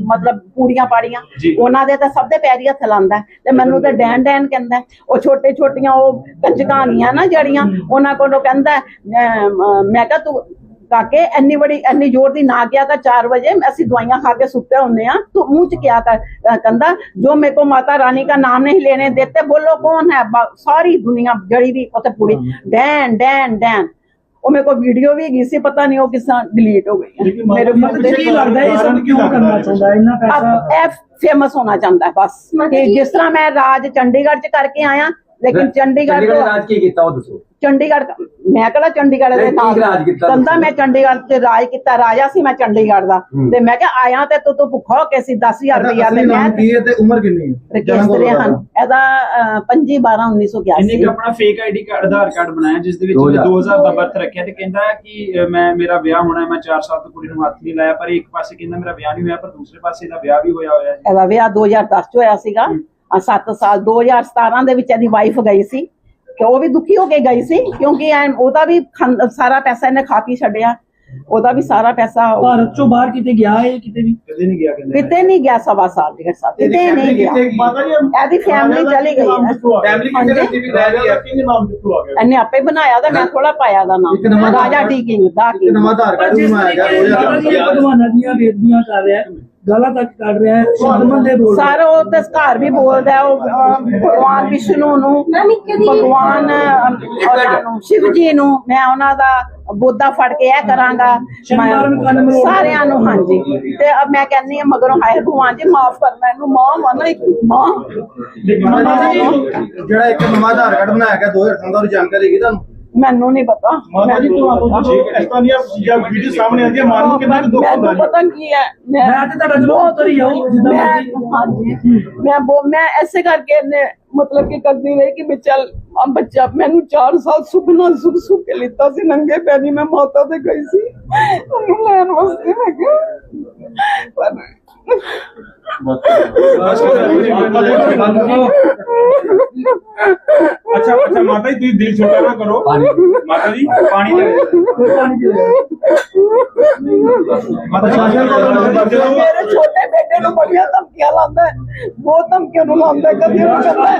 [SPEAKER 1] ਮਤਲਬ ਪੂੜੀਆਂ ਪਾੜੀਆਂ
[SPEAKER 2] ਜੀ।
[SPEAKER 1] ਉਹਨਾਂ ਦੇ ਤਾਂ ਸਭ ਦੇ ਪੈਰੀ ਹੱਥ ਲਾਉਂਦਾ ਤੇ ਮੈਨੂੰ ਤਾਂ ਡੈਨ ਡੈਨ ਕਹਿੰਦਾ ਉਹ ਛੋਟੇ ਛੋਟੀਆਂ ਉਹ ਕੰਜਕਾਨੀਆਂ ਨਾ ਜਿਹੜੀਆਂ ਉਹਨਾਂ ਕੋਲੋਂ ਕਹਿੰਦਾ ਅਮ, ਮੈਂ ਕਿਹਾ ਤੂੰ ਤਾਂ ਇੰਨੀ ਬੜੀ ਇੰਨੀ ਜ਼ੋਰ ਦੀ ਨਾ ਗਿਆ ਕਰ 4 ਵਜੇ ਅਸੀਂ ਦਵਾਈਆਂ ਖਾ ਕੇ ਸੁੱਤੇ ਹੁੰਦੇ ਆ ਤੂੰ ਮੂੰਹ ਚ ਕਿਆ ਕਰ ਕੰਦਾ ਜੋ ਮੇਰੇ ਕੋ ਮਾਤਾ ਰਾਣੀ ਦਾ ਨਾਮ ਨਹੀਂ ਲੈਣੇ ਦਿੱਤੇ ਬੋਲੋ ਕੌਣ ਹੈ? ਸਾਰੀ ਦੁਨੀਆ ਜੜੀ ਦੀ ਉੱਥੇ ਪੂਰੀ। Dan Dan Dan. ਉਹ ਮੇਰੇ ਕੋ ਵੀਡੀਓ ਵੀ ਹੈਗੀ ਸੀ ਪਤਾ ਨਹੀਂ ਉਹ ਕਿਸ ਤਰ੍ਹਾਂ ਡਿਲੀਟ ਹੋ ਗਈ ਮੇਰੇ
[SPEAKER 4] ਮਨ ਦੇ ਕੀ ਲੱਗਦਾ ਇਹ ਸਭ ਕਿਉਂ ਕਰਨਾ ਚਾਹੁੰਦਾ ਇੰਨਾ ਪੈਸਾ
[SPEAKER 1] ਐਫ ਫੇਮਸ ਹੋਣਾ ਚਾਹੁੰਦਾ ਬਸ। ਜਿਸ ਤਰ੍ਹਾਂ ਮੈਂ ਰਾਜ ਚੰਡੀਗੜ੍ਹ ਚ ਕਰਕੇ ਆਇਆ ਲੇਕਿਨ ਚੰਡੀਗੜ੍ਹ ਤੋਂ
[SPEAKER 6] ਰਾਜ ਕੀ ਕੀਤਾ ਉਹ ਦੱਸੋ।
[SPEAKER 1] ਚੰਡੀਗੜ੍ਹ ਮੈਂ ਕਿਹੜਾ ਚੰਡੀਗੜ੍ਹ ਦੇ ਨਾਲ
[SPEAKER 6] ਕੀ ਰਾਜ ਕੀਤਾ
[SPEAKER 1] ਕਹਿੰਦਾ? ਮੈਂ ਚੰਡੀਗੜ੍ਹ ਤੇ ਰਾਜ ਕੀਤਾ ਰਾਜਾ ਸੀ ਮੈਂ ਚੰਡੀਗੜ੍ਹ ਦਾ।
[SPEAKER 6] ਹੂੰ।
[SPEAKER 1] ਤੇ ਮੈਂ ਕਿਹਾ ਆਇਆ ਤੇ ਤੂੰ ਤੂੰ ਭੁੱਖਾ ਹੋ ਕੇ ਸੀ 10000 ਰੁਪਇਆ ਤੇ ਮੈਂ
[SPEAKER 8] ਕੀ ਹੈ ਤੇ ਉਮਰ ਕਿੰਨੀ ਹੈ?
[SPEAKER 1] ਹਨ? ਇਹਦਾ 25 12
[SPEAKER 2] ਇਹਨੇ
[SPEAKER 1] 1981
[SPEAKER 2] ਇੱਕ ਆਪਣਾ fake ID card Aadhaar card ਬਣਾਇਆ ਜਿਸ ਦੇ ਵਿੱਚ
[SPEAKER 6] 2000
[SPEAKER 2] 2000 ਦਾ ਬਰਥ ਰੱਖਿਆ ਤੇ ਕਹਿੰਦਾ ਹੈ ਕਿ ਮੈਂ ਮੇਰਾ ਵਿਆਹ ਹੋਣਾ ਹੈ, ਮੈਂ 4 ਸਾਲ ਤੋਂ ਕੁੜੀ ਨੂੰ ਹੱਥ ਨਹੀਂ ਲਾਇਆ ਪਰ ਇੱਕ ਪਾਸੇ ਕਹਿੰਦਾ ਮੇਰਾ ਵਿਆਹ ਨਹੀਂ ਹੋਇਆ ਪਰ ਦੂਸਰੇ ਪਾਸੇ ਇਹਦਾ ਵਿਆਹ ਵੀ ਹੋਇਆ ਹੋਇਆ ਜੀ।
[SPEAKER 1] ਇਹਦਾ ਵਿਆਹ 2010 ਚ ਹੋਇਆ ਸੀਗਾ। 7 ਸਾਲ 2017 ਦੇ ਵਿੱਚ ਇਹਦੀ ਵਾਈਫ ਗਈ ਸੀ। ਤੇ ਉਹ ਵੀ ਦੁਖੀ ਹੋ ਕੇ ਗਈ ਸੀ, ਕਿਉਂਕਿ ਐਨ ਉਹਦਾ ਵੀ ਖੰ- ਸਾਰਾ ਪੈਸਾ ਇਹਨੇ ਖਾ ਪੀ ਛੱਡਿਆ। ਉਹਦਾ ਵੀ ਸਾਰਾ ਪੈਸਾ ਉਹ-
[SPEAKER 4] ਭਾਰਤ ਚੋਂ ਬਾਹਰ ਕਿਤੇ ਗਿਆ ਹੈ ਕਿਤੇ ਵੀ?
[SPEAKER 2] ਕਦੇ ਨਹੀਂ ਗਿਆ ਕਹਿੰਦੇ।
[SPEAKER 1] ਕਿਤੇ ਨਹੀਂ ਗਿਆ ਸਵਾ ਸਾਲ ਡੇਢ ਸਾਲ ਕਿਤੇ ਨਹੀਂ ਗਿਆ।
[SPEAKER 8] ਮਾਤਾ ਜੀ
[SPEAKER 1] ਇਹਦੀ ਫੈਮਿਲੀ ਚਲੀ ਗਈ। ਹੈ
[SPEAKER 8] ਫੈਮਿਲੀ। ਕਿੱਥੇ ਰਹਿੰਦੀ ਵੀ ਰਹਿ ਹੈ ਕਿੰਨੇ ਨਾਮ ਕਿੱਥੋਂ ਆ ਗਿਆ?
[SPEAKER 1] ਇਹਨੇ ਆਪੇ ਬਣਾਇਆ ਤਾਂ ਮੈਂ ਥੋੜਾ ਪਾਇਆ ਦਾ
[SPEAKER 8] ਇੱਕ ਨਵਾਂ
[SPEAKER 1] ਨਾਮ ਰਾਜਾ ਟੀ ਕਿੰਗ ਦਾ
[SPEAKER 8] ਇੱਕ ਨਵਾਂ ਆਧਾਰ ਕਾਰਡ
[SPEAKER 4] ਜਿਸ
[SPEAKER 8] ਬਣਾਇਆ ਗਿਆ 2010
[SPEAKER 4] ਭਗਵਾਨਾਂ ਦੀਆਂ ਬੇਦਬੀਆਂ ਕਰ ਰਿਹਾ ਹੈ ਗਾਲਾਂ ਤੱਕ ਕੱਢ ਰਿਹਾ ਹੈ ਸ਼ਬਦ ਬੰਦੇ ਬੋਲ।
[SPEAKER 1] ਸਾਰਾ ਉਹ ਤੇ ਘਰ ਵੀ ਬੋਲਦਾ ਹੈ, ਉਹ ਭਗਵਾਨ ਵਿਸ਼ਨੂੰ ਨੂੰ
[SPEAKER 7] ਦੀ
[SPEAKER 1] ਭਗਵਾਨ ਸ਼ਿਵ ਜੀ ਨੂੰ ਮੈਂ ਉਹਨਾਂ ਦਾ ਬੋਧਾ ਫੜ ਕੇ ਇਹ ਕਰਾਂਗਾ। ਸਾਰਿਆਂ ਨੂੰ ਹਾਂਜੀ। ਤੇ ਅਬ ਮੈਂ ਕਹਿੰਨੀ ਆ ਮਗਰੋਂ ਹਾਏ ਭਗਵਾਨ ਜੀ ਮਾਫ ਕਰਨਾ ਇਹਨੂੰ ਮਾਂ ਮੰਨ ਇੱਕ ਮਾਂ।
[SPEAKER 8] ਜੀ ਜਿਹੜਾ ਇੱਕ ਨਵਾਂ ਆਧਾਰ ਕਾਰਡ ਬਣਾਇਆ ਗਿਆ 2018 ਦਾ ਉਹਦੀ ਜਾਣਕਾਰੀ ਹੈਗੀ ਤੁਹਾਨੂੰ?
[SPEAKER 1] ਮੈਨੂੰ ਨਹੀਂ ਪਤਾ।
[SPEAKER 8] ਮਾਤਾ ਜੀ ਤੁਹਾਨੂੰ। ਇਸ ਤਰ੍ਹਾਂ ਦੀਆਂ ਚੀਜ਼ਾਂ ਵੀਡੀਓ ਸਾਹਮਣੇ ਆਉਂਦੀਆਂ ਮਨ ਨੂੰ ਕਿੰਨਾ ਦੁੱਖ ਹੁੰਦਾ ਜੀ।
[SPEAKER 1] ਪਤਾ ਕੀ ਹੈ
[SPEAKER 4] ਮੈਂ ਤੇ ਤੁਹਾਡਾ ਜਵਾਬ ਉੱਤਰ ਹੀ ਜਿੱਦਾਂ
[SPEAKER 1] ਮੈਂ। ਹਾਂਜੀ। ਮੈਂ ਮੈਂ ਐਸੇ ਕਰਕੇ ਮਤਲਬ ਕਿ ਕਰਦੀ ਰਹੀ ਕਿ ਵੀ ਆ ਬੱਚਾ ਮੈਨੂੰ 4 ਸਾਲ ਸੁਪਨਾ ਸੁਖ ਸੁਖ ਕੇ ਲਿੱਤਾ ਸੀ, ਨੰਗੇ ਪੈਰੀ ਮੈਂ ਮਾਤਾ ਤੇ ਗਈ ਸੀ। ਉਹਨੂੰ ਲੈਣ ਵਾਸਤੇ ਮੈਂ ਕਿਹਾ, ਪਰ
[SPEAKER 3] ਅੱਛਾ ਅੱਛਾ ਮਾਤਾ ਜੀ ਤੁਸੀਂ ਦਿਲ ਛੋਟਾ ਨਾ ਕਰੋ। ਮਾਤਾ ਜੀ ਪਾਣੀ ਦੇ ਮਾਤਾ ਜਦੋਂ
[SPEAKER 1] ਮੇਰੇ ਛੋਟੇ ਬੇਟੇ ਨੂੰ ਬੜੀਆਂ ਧਮਕੀਆਂ ਲਾਉਂਦਾ। ਬਹੁਤ ਧਮਕੀਆਂ ਨੂੰ ਲਾਉਂਦਾ। ਕਦੀ ਉਹਨੂੰ ਕਹਿੰਦਾ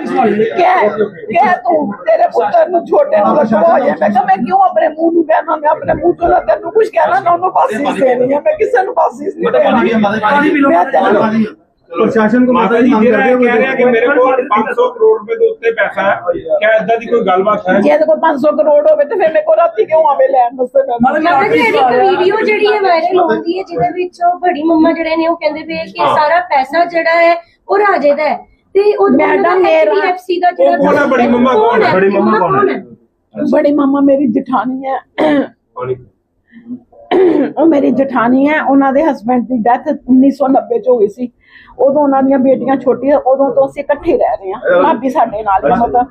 [SPEAKER 1] ਕਹਿ ਕਹਿ ਤੂੰ ਤੇਰੇ ਪੁੱਤਰ ਨੂੰ ਛੋਟੇ ਨੂੰ ਲਗਵਾ ਜਾ। ਮੈਂ ਕਿਹਾ ਮੈਂ ਕਿਉਂ ਆਪਣੇ ਮੂੰਹ ਨੂੰ ਕਹਿਣਾ ਮੈਂ ਆਪਣੇ ਮੂੰਹ ਤੋਂ ਨਾ ਤੈਨੂੰ ਕੁਝ ਕਹਿਣਾ ਨਾ ਉਹਨੂੰ ਬਾਸੀਸ ਦੇਣੀ ਹੈ। ਮੈਂ ਕਿਸੇ ਨੂੰ ਬਾਸੀਸ ਨਹੀਂ ਦੇਣੀ। ਮੈਂ
[SPEAKER 4] ਜੀ,
[SPEAKER 1] ਤੈਨੂੰ-
[SPEAKER 8] ਪ੍ਰਸ਼ਾਸਨ ਕੋਲ
[SPEAKER 6] ਮਾਤਾ ਜੀ ਜਿਹੜਾ
[SPEAKER 8] ਹੋ
[SPEAKER 6] ਕਹਿ ਰਿਹਾ ਕਿ ਮੇਰੇ ਕੋਲ 500 ਕਰੋੜ ਰੁਪਏ ਦੇ ਉੱਤੇ ਪੈਸਾ ਹੈ। ਕਿਆ ਇਦਾਂ ਦੀ ਕੋਈ ਗੱਲਬਾਤ ਹੈ?
[SPEAKER 1] ਜੇ ਇਹਦੇ ਕੋਲ 500 ਕਰੋੜ ਹੋਵੇ ਤੇ ਫਿਰ ਮੇਰੇ ਕੋਲ ਰਾਤੀ ਕਿਉਂ ਆਵੇ ਲੈਣ ਵਾਸਤੇ ਮੈਂ
[SPEAKER 7] ਮਾਤਾ ਜੀ ਇੱਕ ਵੀਡੀਓ ਜਿਹੜੀ ਹੈ ਵਾਇਰਲ ਹੁੰਦੀ ਹੈ ਜਿਹਦੇ ਵਿੱਚ ਉਹ ਬੜੀ ਮੰਮਾ ਜਿਹੜੇ ਨੇ ਉਹ ਕਹਿੰਦੇ ਪਏ ਕਿ ਸਾਰਾ ਪੈਸਾ ਜਿਹੜਾ ਹੈ ਉਹ ਰਾਜੇ ਦਾ ਹੈ। ਤੇ ਉਹ
[SPEAKER 1] ਮੈਡਮ, ਮੇਰਾ-
[SPEAKER 7] HDFC ਦਾ ਜਿਹੜਾ
[SPEAKER 6] ਕੌਣ ਹੈ? ਬੜੀ ਮੰਮਾ ਕੌਣ ਹੈ?
[SPEAKER 7] ਬੜੀ ਮੰਮਾ ਕੌਣ ਹੈ?
[SPEAKER 1] ਬੜੀ ਮਾਮਾ ਮੇਰੀ ਜਠਾਣੀ ਹੈ। ਉਹ ਮੇਰੀ ਜਠਾਣੀ ਹੈ। ਉਹਨਾਂ ਦੇ ਹਸਬੰਡ ਦੀ ਡੈਥ 1990 ਚ ਹੋਈ ਸੀ। ਉਦੋਂ ਉਹਨਾਂ ਦੀਆਂ ਬੇਟੀਆਂ ਛੋਟੀਆਂ ਉਦੋਂ ਤੋਂ ਅਸੀਂ ਇਕੱਠੇ ਰਹਿ ਰਹੇ ਹਾਂ। ਭਾਬੀ ਸਾਡੇ ਨਾਲ ਹੀ ਮਤਲਬ।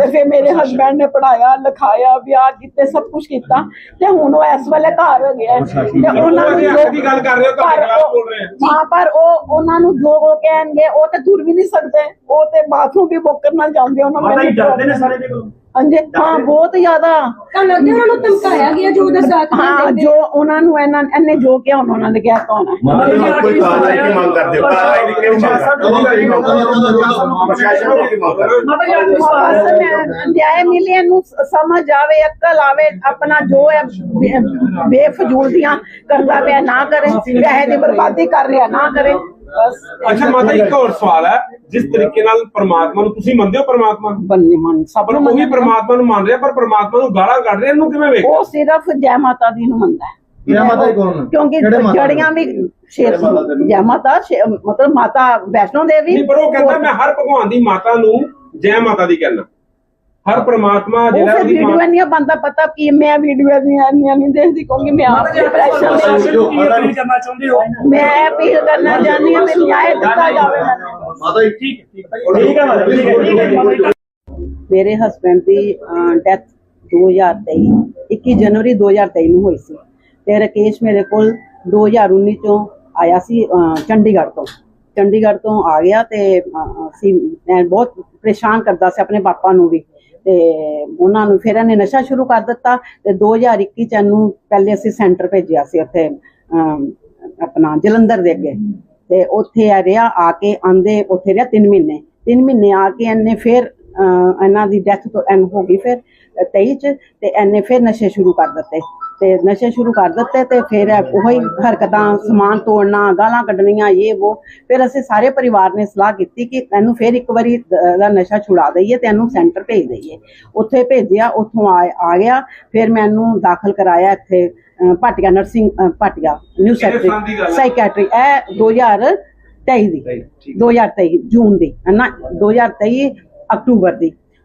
[SPEAKER 1] ਤੇ ਫਿਰ ਮੇਰੇ ਹਸਬੰਡ ਨੇ ਪੜਾਇਆ ਲਿਖਾਇਆ ਵਿਆਹ ਕੀਤੇ ਸਭ ਕੁਝ ਕੀਤਾ। ਤੇ ਹੁਣ ਉਹ ਇਸ ਵੇਲੇ ਘਰ ਹੋ ਗਿਆ। ਤੇ ਉਹਨਾਂ ਨੂੰ
[SPEAKER 6] ਹੱਕ ਦੀ ਗੱਲ ਕਰ ਰਹੇ ਹੋ, ਤੁਹਾਡੇ ਬੋਲ ਰਹੇ ਹੋ।
[SPEAKER 1] ਹਾਂ ਪਰ ਉਹ ਉਹਨਾਂ ਨੂੰ ਜੋ ਉਹ ਕਹਿਣਗੇ ਉਹ ਤੇ ਤੁਰ ਵੀ ਨਹੀਂ ਸਕਦੇ। ਉਹ ਤੇ ਬਾਥਰੂਮ ਵੀ ਬੁੱਕ ਕਰਨਾ ਚਾਹੁੰਦੇ ਉਹਨਾਂ
[SPEAKER 5] ਜੀ
[SPEAKER 1] ਮੈਨੂੰ
[SPEAKER 5] ਡਰਦੇ ਨੇ ਸਾਰੇ ਦੇ ਕੋਲ
[SPEAKER 1] ਹਾਂਜੀ। ਹਾਂ ਬਹੁਤ ਜ਼ਿਆਦਾ।
[SPEAKER 7] ਤਾਂ ਲੱਗਦਾ ਉਹਨਾਂ ਨੂੰ ਧਮਕਾਇਆ ਗਿਆ ਜੋ ਉਹਦਾ ਸਾਥ
[SPEAKER 1] ਹਾਂ ਜੋ ਉਹਨਾਂ ਨੂੰ ਇਹਨਾਂ ਇਹਨੇ ਜੋ ਕਿਹਾ ਉਹਨਾਂ ਨੇ ਕਿਹਾ ਤਾਂ ਹੋਣਾ
[SPEAKER 5] ਮਾਤਾ ਜੀ ਕੋਈ ਕਾਰਵਾਈ ਦੀ ਮੰਗ ਕਰਦੇ ਹੋ? ਕਾਰਵਾਈ ਦੀ ਨੂੰ
[SPEAKER 1] ਸਮਝ ਆਵੇ ਅਕਲ ਆਵੇ ਆਪਣਾ ਜੋ ਹੈ ਬੇਫਜ਼ੂਲ ਦੀਆਂ ਕਰਦਾ ਪਿਆ ਨਾ ਕਰੇ ਪੈਸੇ ਦੀ ਬਰਬਾਦੀ ਕਰ ਰਿਹਾ ਨਾ ਕਰੇ
[SPEAKER 6] ਅੱਛਾ ਮਾਤਾ ਇੱਕ ਹੋਰ ਸਵਾਲ ਹੈ। ਜਿਸ ਤਰੀਕੇ ਨਾਲ ਪ੍ਰਮਾਤਮਾ ਨੂੰ ਤੁਸੀਂ ਮੰਨਦੇ ਹੋ ਪ੍ਰਮਾਤਮਾ? ਨੂੰ
[SPEAKER 1] ਬੰਨੀ ਮਨ ਸਭ ਨੂੰ
[SPEAKER 6] ਉਹੀ। ਪ੍ਰਮਾਤਮਾ ਨੂੰ ਮੰਨ ਰਿਹਾ ਪਰ ਪ੍ਰਮਾਤਮਾ ਨੂੰ ਗਾਲਾਂ ਕੱਢ ਰਿਹਾ ਇਹਨੂੰ ਕਿਵੇਂ ਵੇਖ
[SPEAKER 1] ਉਹ ਸਿਰਫ ਜੈ ਮਾਤਾ ਦੀ ਨੂੰ ਮੰਨਦਾ ਹੈ।
[SPEAKER 8] ਜੈ ਮਾਤਾ ਦੀ ਕੌਣ? ਹੈ?
[SPEAKER 1] ਕਿਉਂਕਿ
[SPEAKER 8] ਕਿਹੜੇ ਮਾਤਾ ਦੀ?
[SPEAKER 1] ਜੜੀਆਂ ਵੀ ਸ਼ੇਰ ਜੈ ਮਾਤਾ ਸ਼ੇ- ਮਤਲਬ ਮਾਤਾ ਵੈਸ਼ਨੋ ਦੇਵੀ
[SPEAKER 6] ਨਹੀਂ ਪਰ ਉਹ ਕਹਿੰਦਾ ਮੈਂ ਹਰ ਭਗਵਾਨ ਦੀ ਮਾਤਾ ਨੂੰ ਜੈ ਮਾਤਾ ਦੀ ਕਹਿਣਾ ਹਰ ਪ੍ਰਮਾਤਮਾ
[SPEAKER 1] ਉਹ
[SPEAKER 6] ਜਿਹੜਾ
[SPEAKER 1] ਫਿਰ
[SPEAKER 6] ਉਹਦੀ
[SPEAKER 1] ਵੀਡੀਓ
[SPEAKER 6] ਮਾਂ
[SPEAKER 1] ਨਹੀਂ ਬੰਦਾ ਪਤਾ ਕੀ ਮੈਂ ਵੀਡੀਓ ਦੀਆਂ ਇੰਨੀਆਂ ਨਹੀਂ ਦੇਖਦੀ ਕਿਉਂਕਿ ਮੈਂ ਆਪ ਡਿਪਰੈਸ਼ਨ
[SPEAKER 5] ਪ੍ਰਸ਼ਾਸਨ ਨੂੰ ਕੀ ਅਪੀਲ ਕਰਨਾ ਚਾਹੁੰਦੇ ਹੋ?
[SPEAKER 1] ਮੈਂ ਅਪੀਲ ਕਰਨਾ ਚਾਹੁੰਦੀ ਹਾਂ ਵੀ ਨਿਆਂ ਦਿੱਤਾ ਜਾਵੇ ਮੈਨੂੰ।
[SPEAKER 5] ਮਾਤਾ ਜੀ। ਠੀਕ ਠੀਕ ਹੈ। ਮਾਤਾ ਜੀ ਠੀਕ ਹੈ ਠੀਕ ਹੈ। ਮਾਤਾ ਜੀ
[SPEAKER 1] ਮੇਰੇ ਹਸਬੰਡ ਦੀ ਡੈਥ 2023 21 ਜਨਵਰੀ 2023 ਨੂੰ ਹੋਈ ਸੀ। ਤੇ ਰਕੇਸ਼ ਮੇਰੇ ਕੋਲ 2019 ਤੋਂ ਆਇਆ ਸੀ ਅਹ, ਚੰਡੀਗੜ੍ਹ ਤੋਂ। ਚੰਡੀਗੜ੍ਹ ਤੋਂ ਆ ਗਿਆ ਤੇ ਅਸੀਂ ਮੈਂ ਬਹੁਤ ਪਰੇਸ਼ਾਨ ਕਰਦਾ ਸੀ ਆਪਣੇ ਪਾਪਾ ਨੂੰ ਵੀ। ਤੇ ਉਹਨਾਂ ਨੂੰ ਫਿਰ ਇਹਨੇ ਨਸ਼ਾ ਸ਼ੁਰੂ ਕਰ ਦਿੱਤਾ ਤੇ 2021 ਚ ਇਹਨੂੰ ਪਹਿਲੇ ਅਸੀਂ ਸੈਂਟਰ ਭੇਜਿਆ ਸੀ ਉੱਥੇ ਆਪਣਾ ਜਲੰਧਰ ਦੇ ਅੱਗੇ। ਤੇ ਉੱਥੇ ਆ ਰਿਹਾ ਆ ਕੇ ਆਂਦੇ ਉੱਥੇ ਰਿਹਾ 3 ਮਹੀਨੇ। 3 ਮਹੀਨੇ ਆ ਕੇ ਇਹਨੇ ਫਿਰ ਇਹਨਾਂ ਦੀ ਡੈਥ ਤੋਂ ਐਨ ਹੋ ਗਈ ਫਿਰ 23 ਚ ਤੇ ਇਹਨੇ ਫਿਰ ਨਸ਼ੇ ਸ਼ੁਰੂ ਕਰ ਦਿੱਤੇ। ਤੇ ਨਸ਼ੇ ਸ਼ੁਰੂ ਕਰ ਦਿੱਤੇ ਤੇ ਫਿਰ ਉਹੀ ਹਰਕਤਾਂ ਸਮਾਨ ਤੋੜਨਾ ਗਾਲਾਂ ਕੱਢਣੀਆਂ ਇਹ ਉਹ ਫਿਰ ਅਸੀਂ ਸਾਰੇ ਪਰਿਵਾਰ ਨੇ ਸਲਾਹ ਕੀਤੀ ਕਿ ਇਹਨੂੰ ਫਿਰ ਇੱਕ ਵਾਰੀ ਦ- ਨਸ਼ਾ ਛੁਡਾ ਦਈਏ ਤੇ ਇਹਨੂੰ ਸੈਂਟਰ ਭੇਜ ਦਈਏ। ਉੱਥੇ ਭੇਜਿਆ ਉੱਥੋਂ ਆ ਗਿਆ। ਫਿਰ ਮੈਂ ਇਹਨੂੰ ਦਾਖਲ ਕਰਾਇਆ ਇੱਥੇ ਭਾਟੀਆ ਨਰਸਿੰਗ ਭਾਟੀਆ ਨਿਊ
[SPEAKER 6] ਹੈ?
[SPEAKER 1] ਸਾਈਕੈਟਰੀ ਇਹ 2023 ਦੀ 2023 ਜੂਨ ਦੀ ਨਾ? 2023 ਅਕਤੂਬਰ ਦੀ।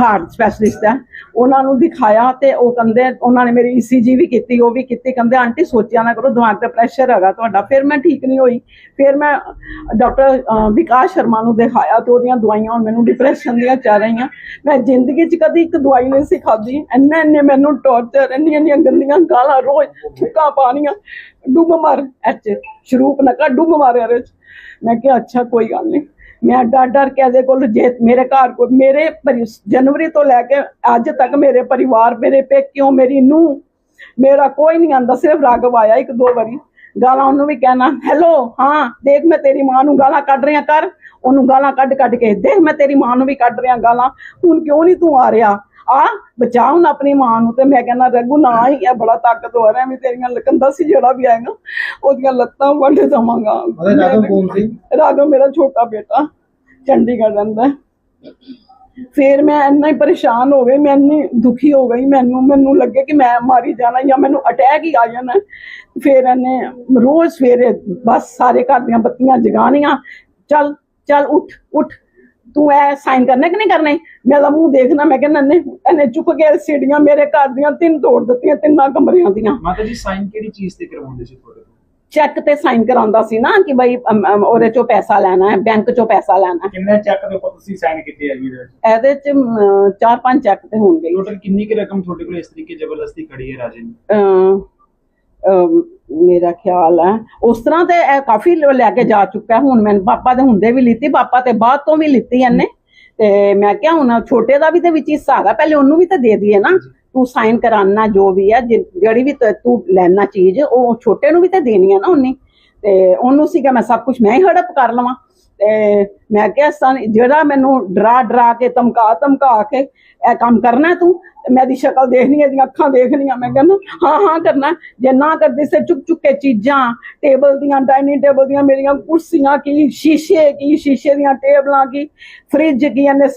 [SPEAKER 1] ਹਾਰਟ ਸਪੈਸ਼ਲਿਸਟ ਹੈ। ਉਹਨਾਂ ਨੂੰ ਦਿਖਾਇਆ ਤੇ ਉਹ ਕਹਿੰਦੇ, ਉਹਨਾਂ ਨੇ ਮੇਰੀ ਈਸੀਜੀ ਵੀ ਕੀਤੀ, ਉਹ ਵੀ ਕੀਤੀ। ਕਹਿੰਦੇ, ਆਂਟੀ, ਸੋਚਿਆ ਨਾ ਕਰੋ, ਦਿਮਾਗ ਤੇ ਪ੍ਰੈਸ਼ਰ ਹੈਗਾ ਤੁਹਾਡਾ। ਫਿਰ ਮੈਂ ਠੀਕ ਨਹੀਂ ਹੋਈ। ਫਿਰ ਮੈਂ ਡਾਕਟਰ ਵਿਕਾਸ ਸ਼ਰਮਾ ਨੂੰ ਦਿਖਾਇਆ ਤੇ ਉਹਦੀਆਂ ਦਵਾਈਆਂ ਹੁਣ ਮੈਨੂੰ ਡਿਪਰੈਸ਼ਨ ਦੀਆਂ ਚੱਲ ਰਹੀਆਂ। ਮੈਂ ਜ਼ਿੰਦਗੀ 'ਚ ਕਦੀ ਇੱਕ ਦਵਾਈ ਨਹੀਂ ਸੀ ਖਾਧੀ। ਇੰਨੇ ਇੰਨੇ ਮੈਨੂੰ ਟੌਰਚਰ ਇੰਨੀਆਂ ਇੰਨੀਆਂ ਗੰਦੀਆਂ ਗਾਲਾਂ, ਰੋਜ਼ ਥੁੱਕਾਂ ਪਾਣੀਆਂ ਡੁੱਬ ਮਰ, ਐਚ, ਸ਼ਰੂਪ ਨਾ ਨਕਾ ਡੁੱਬ ਮਾਰਿਆ ਇਹਦੇ 'ਚ ਮੈਂ ਕਿਹਾ, ਅੱਛਾ, ਕੋਈ ਗੱਲ ਨਹੀਂ। ਮੈਂ ਡਰ ਡਰ ਕੇ ਇਹਦੇ ਕੋਲ ਜੇ ਮੇਰੇ ਘਰ ਕੋ ਮੇਰੇ ਜਨਵਰੀ ਤੋਂ ਲੈ ਕੇ ਅੱਜ ਤੱਕ ਮੇਰੇ ਪਰਿਵਾਰ, ਮੇਰੇ ਪੇਕਿਓ, ਮੇਰੀ ਨੂੰ ਮੇਰਾ ਕੋਈ ਨਹੀਂ ਆਂਦਾ, ਸਿਰਫ ਰਾਗਵ ਆਇਆ ਇੱਕ ਦੋ ਵਾਰੀ। ਗਾਲਾਂ ਉਹਨੂੰ ਵੀ ਕਹਿਣਾ ਹੈਲੋ ਹਾਂ, ਦੇਖ ਮੈਂ ਤੇਰੀ ਮਾਂ ਨੂੰ ਗਾਲਾਂ ਕੱਢ ਰਿਆਂ ਕਰ। ਉਹਨੂੰ ਗਾਲਾਂ ਕੱਢ ਕੱਢ ਕੇ, ਦੇਖ ਮੈਂ ਤੇਰੀ ਮਾਂ ਨੂੰ ਵੀ ਕੱਢ ਰਿਆਂ ਗਾਲਾਂ। ਹੁਣ ਕਿਉਂ ਨਹੀਂ ਤੂੰ ਆ ਰਿਹਾ? ਆ ਬਚਾ ਹੁਣ ਆਪਣੀ ਮਾਂ ਨੂੰ ਤੇ ਮੈਂ ਕਹਿੰਦਾ ਰਘੂ ਨਾ ਹੀ ਇਹ ਬੜਾ ਤਾਕਤਵਰ ਹੈ ਵੀ ਤੇਰੀਆਂ ਲਕੰਦਾ ਸੀ ਜਿਹੜਾ ਵੀ ਆਏਗਾ ਉਹਦੀਆਂ ਲੱਤਾਂ ਵੱਢ ਦਵਾਂਗਾ।
[SPEAKER 8] ਕੌਣ ਸੀ?
[SPEAKER 1] ਰਾਘਵ ਮੇਰਾ ਛੋਟਾ ਬੇਟਾ ਚੰਡੀਗੜ੍ਹ ਰਹਿੰਦਾ। ਫਿਰ ਮੈਂ ਇੰਨਾ ਹੀ ਪਰੇਸ਼ਾਨ ਹੋ ਗਈ ਮੈਂ ਇੰਨੀ ਦੁਖੀ ਹੋ ਗਈ ਮੈਨੂੰ ਮੈਨੂੰ ਲੱਗੇ ਕਿ ਮੈਂ ਮਾਰੀ ਜਾਣਾ ਜਾਂ ਮੈਨੂੰ ਅਟੈਕ ਹੀ ਆ ਜਾਣਾ। ਫਿਰ ਇਹਨੇ ਰੋਜ਼ ਸਵੇਰੇ ਬਸ ਸਾਰੇ ਘਰ ਦੀਆਂ ਬੱਤੀਆਂ ਜਗਾਣੀਆਂ ਚੱਲ ਚੱਲ ਉੱਠ ਉੱਠ। ਤੂੰ ਐ ਸਾਈਨ ਕਰਨੇ ਕਿ ਨਹੀਂ ਕਰਨੇ ਮੇਰਾ ਮੂੰਹ ਦੇਖਣਾ ਮੈਂ ਕਹਿੰਦਾ ਨਹੀਂ ਇਹਨੇ ਚੁੱਕ ਕੇ ਸੀੜੀਆਂ ਮੇਰੇ ਘਰ ਦੀਆਂ ਤਿੰਨ ਤੋੜ ਦਿੱਤੀਆਂ ਤਿੰਨਾਂ ਕਮਰਿਆਂ ਦੀਆਂ।
[SPEAKER 2] ਮਾਤਾ ਜੀ ਸਾਈਨ ਕਿਹੜੀ ਚੀਜ਼ ਤੇ ਕਰਵਾਉਂਦੇ ਸੀ ਤੁਹਾਡੇ ਕੋਲ?
[SPEAKER 1] ਚੈੱਕ ਤੇ ਸਾਈਨ ਕਰਾਉਂਦਾ ਸੀ ਨਾ ਕਿ ਬਈ ਅਮ, ਅਮ, ਉਹਦੇ ਚੋਂ ਪੈਸਾ ਲੈਣਾ ਹੈ ਬੈਂਕ ਚੋਂ ਪੈਸਾ ਲੈਣਾ।
[SPEAKER 2] ਕਿੰਨੇ ਚੈੱਕ ਦੇ ਉੱਪਰ ਤੁਸੀਂ ਸਾਈਨ ਕੀਤੇ ਆ ਜੀ
[SPEAKER 1] ਇਹਦੇ ਚ ਅਮ, ਚਾਰ ਪੰਜ ਚੈੱਕ ਤੇ ਹੋਣਗੇ।
[SPEAKER 2] ਟੋਟਲ ਕਿੰਨੀ ਕੁ ਰਕਮ ਤੁਹਾਡੇ ਕੋਲ ਇਸ ਤਰੀਕੇ ਜ਼ਬਰਦਸਤੀ ਖੜੀ ਹੈ ਰਾਜੇ ਨੇ
[SPEAKER 1] ਅਮ, ਅਮ, ਮੇਰਾ ਖਿਆਲ ਹੈ। ਉਸ ਤਰ੍ਹਾਂ ਤੇ ਇਹ ਕਾਫੀ ਲੈ ਕੇ ਜਾ ਚੁੱਕਾ ਹੁਣ ਮੈਂ, ਪਾਪਾ ਦੇ ਹੁੰਦੇ ਵੀ ਲਿੱਤੀ, ਪਾਪਾ ਤੇ ਬਾਅਦ ਤੋਂ ਵੀ ਲਿੱਤੀ ਇਹਨੇ। ਤੇ ਮੈਂ ਕਿਹਾ ਹੁਣ ਛੋਟੇ ਦਾ ਵੀ ਤੇ ਵਿੱਚ ਹਿੱਸਾ ਹੈਗਾ ਪਹਿਲੇ ਉਹਨੂੰ ਵੀ ਤਾਂ ਦੇ ਦਈਏ ਨਾ। ਤੂੰ ਸਾਈਨ ਕਰਾਨਾ ਜੋ ਵੀ ਹੈ ਜਿਹੜੀ ਵੀ ਤੂੰ ਲੈਣਾ ਚੀਜ਼, ਉਹ ਛੋਟੇ ਨੂੰ ਵੀ ਤਾਂ ਦੇਣੀ ਹੈ ਨਾ ਉਹਨੇ। ਤੇ ਉਹਨੂੰ ਸੀਗਾ ਮੈਂ ਸਭ ਕੁਝ ਮੈਂ ਹੀ ਹੜਪ ਕਰ ਲਵਾਂ। ਤੇ ਮੈਂ ਕਿਹਾ ਸਨ ਜਿਹੜਾ ਮੈਨੂੰ ਡਰਾ ਡਰਾ ਕੇ, ਧਮਕਾ ਧਮਕਾ ਕੇ ਇਹ ਕੰਮ ਕਰਨਾ ਤੂੰ, ਤੇ ਮੈਂ ਦੀ ਸ਼ਕਲ ਦੇਖਣੀ ਹੈ, ਇਹਦੀਆਂ ਅੱਖਾਂ ਦੇਖਣੀਆਂ ਮੈਂ ਕਹਿੰਦਾ ਹਾਂ ਹਾਂ, ਕਰਨਾ। ਜੇ ਨਾ ਕਰਦੀ ਸੇ ਚੁੱਕ ਚੁੱਕ ਕੇ ਚੀਜ਼ਾਂ, ਟੇਬਲ ਦੀਆਂ ਡਾਈਨਿੰਗ ਟੇਬਲ ਦੀਆਂ ਮੇਰੀਆਂ ਕੁਰਸੀਆਂ ਕੀ, ਸ਼ੀਸ਼ੇ ਕੀ, ਸ਼ੀਸ਼ੇ ਦੀਆਂ ਟੇਬਲਾਂ ਕੀ, ਫ੍ਰਿਜ ਕੀ ਇਹਨੇ